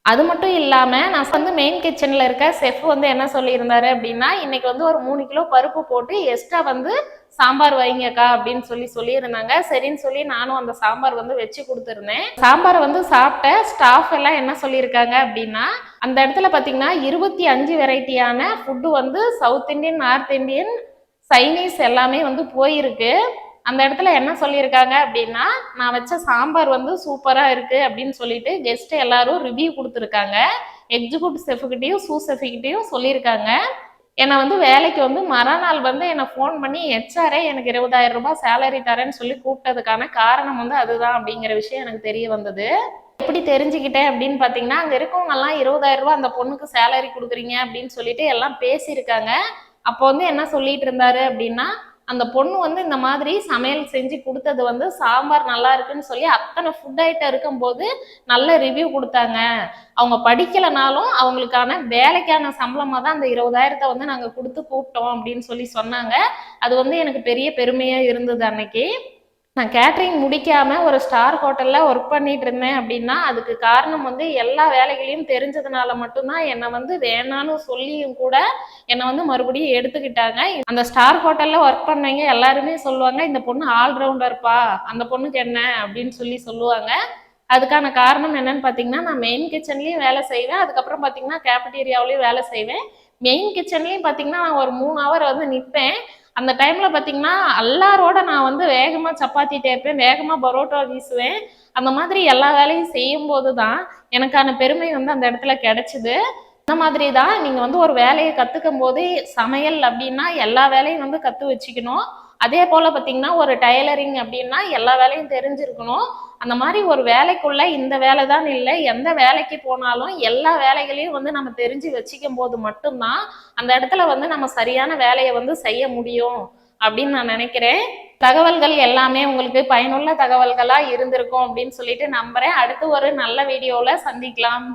அது மட்டும் இல்லாமல் நான் வந்து மெயின் கிச்சனில் இருக்க செஃப் வந்து என்ன சொல்லியிருந்தாரு அப்படின்னா இன்னைக்கு வந்து ஒரு மூணு கிலோ பருப்பு போட்டு எக்ஸ்ட்ரா வந்து சாம்பார் வைங்கக்கா அப்படின்னு சொல்லி சொல்லியிருந்தாங்க. சரின்னு சொல்லி நானும் அந்த சாம்பார் வந்து வச்சு கொடுத்துருந்தேன். சாம்பார் வந்து சாப்பிட்ட ஸ்டாஃப் எல்லாம் என்ன சொல்லியிருக்காங்க அப்படின்னா அந்த இடத்துல பார்த்தீங்கன்னா இருபத்தி அஞ்சு வெரைட்டியான ஃபுட்டு வந்து South Indian North Indian Chinese எல்லாமே வந்து போயிருக்கு. அந்த இடத்துல என்ன சொல்லியிருக்காங்க அப்படின்னா நான் வச்ச சாம்பார் வந்து சூப்பராக இருக்குது அப்படின்னு சொல்லிட்டு கெஸ்ட் எல்லாரும் ரிவ்யூ கொடுத்துருக்காங்க. எக்ஸிக்யூட்டிவ் செஃப்கிட்டையும் சூ செஃப்கிட்டையும் சொல்லியிருக்காங்க. என்னை வந்து வேலைக்கு வந்து மறுநாள் வந்து என்னை ஃபோன் பண்ணி ஹெச்ஆரே எனக்கு இருபதாயிரம் ரூபாய் சேலரி தரேன்னு சொல்லி கூப்பிட்டதுக்கான காரணம் வந்து அதுதான் அப்படிங்கிற விஷயம் எனக்கு தெரிய வந்தது. எப்படி தெரிஞ்சுக்கிட்டேன் அப்படின்னு பார்த்தீங்கன்னா அங்கே இருக்கவங்கெல்லாம் இருபதாயிரம் ரூபாய் அந்த பொண்ணுக்கு சேலரி கொடுக்குறீங்க அப்படின்னு சொல்லிட்டு எல்லாம் பேசியிருக்காங்க. அப்போ வந்து என்ன சொல்லிட்டு இருந்தாரு அப்படின்னா அந்த பொண்ணு வந்து இந்த மாதிரி சமையல் செஞ்சு கொடுத்தது வந்து சாம்பார் நல்லா இருக்குன்னு சொல்லி அத்தனை ஃபுட் ஐட்டம் இருக்கும்போது நல்ல ரிவ்யூ கொடுத்தாங்க. அவங்க படிக்கலைனாலும் அவங்களுக்கான வேலைக்கான சம்பளமாக தான் அந்த இருபதாயிரத்தை வந்து நாங்கள் கொடுத்து கூப்பிட்டோம் அப்படின்னு சொல்லி சொன்னாங்க. அது வந்து எனக்கு பெரிய பெருமையாக இருந்தது அன்னைக்கு. நான் கேட்ரிங் முடிக்காமல் ஒரு ஸ்டார் ஹோட்டலில் ஒர்க் பண்ணிகிட்டு இருந்தேன் அப்படின்னா அதுக்கு காரணம் வந்து எல்லா வேலைகளையும் தெரிஞ்சதுனால மட்டும்தான் என்னை வந்து வேணான்னு சொல்லியும் கூட என்னை வந்து மறுபடியும் எடுத்துக்கிட்டாங்க. அந்த ஸ்டார் ஹோட்டலில் ஒர்க் பண்ணவங்க எல்லாருமே சொல்லுவாங்க இந்த பொண்ணு ஆல்ரவுண்டர்ப்பா அந்த பொண்ணுக்கு என்ன? அப்படின்னு சொல்லி சொல்லுவாங்க. அதுக்கான காரணம் என்னன்னு பார்த்தீங்கன்னா நான் மெயின் கிச்சன்லேயும் வேலை செய்வேன். அதுக்கப்புறம் பார்த்தீங்கன்னா கேஃபடேரியாவிலையும் வேலை செய்வேன். மெயின் கிச்சன்லேயும் பார்த்தீங்கன்னா நான் ஒரு மூணு ஹவர் வந்து நிற்பேன் அந்த டைமில் பார்த்தீங்கன்னா எல்லாரோட நான் வந்து வேகமாக சப்பாத்தி தேய்ப்பேன் வேகமாக பரோட்டா வீசுவேன். அந்த மாதிரி எல்லா வேலையும் செய்யும்போது தான் எனக்கான பெருமை வந்து அந்த இடத்துல கிடைச்சிது. அந்த மாதிரி தான் நீங்கள் வந்து ஒரு வேலையை கற்றுக்கும் போது சமையல் அப்படின்னா எல்லா வேலையும் வந்து கற்று வச்சுக்கணும். அதே போல் பார்த்தீங்கன்னா ஒரு டைலரிங் அப்படின்னா எல்லா வேலையும் தெரிஞ்சிருக்கணும். அந்த மாதிரி ஒரு வேலைக்குள்ள இந்த வேலை தான் இல்லை எந்த வேலைக்கு போனாலும் எல்லா வேலைகளையும் வந்து நம்ம தெரிஞ்சு வச்சுக்கும் போது மட்டும்தான் அந்த இடத்துல வந்து நம்ம சரியான வேலையை வந்து செய்ய முடியும் அப்படின்னு நான் நினைக்கிறேன். தகவல்கள் எல்லாமே உங்களுக்கு பயனுள்ள தகவல்களா இருந்திருக்கும் அப்படின்னு சொல்லிட்டு நம்புறேன். அடுத்து ஒரு நல்ல வீடியோல சந்திக்கலாம்.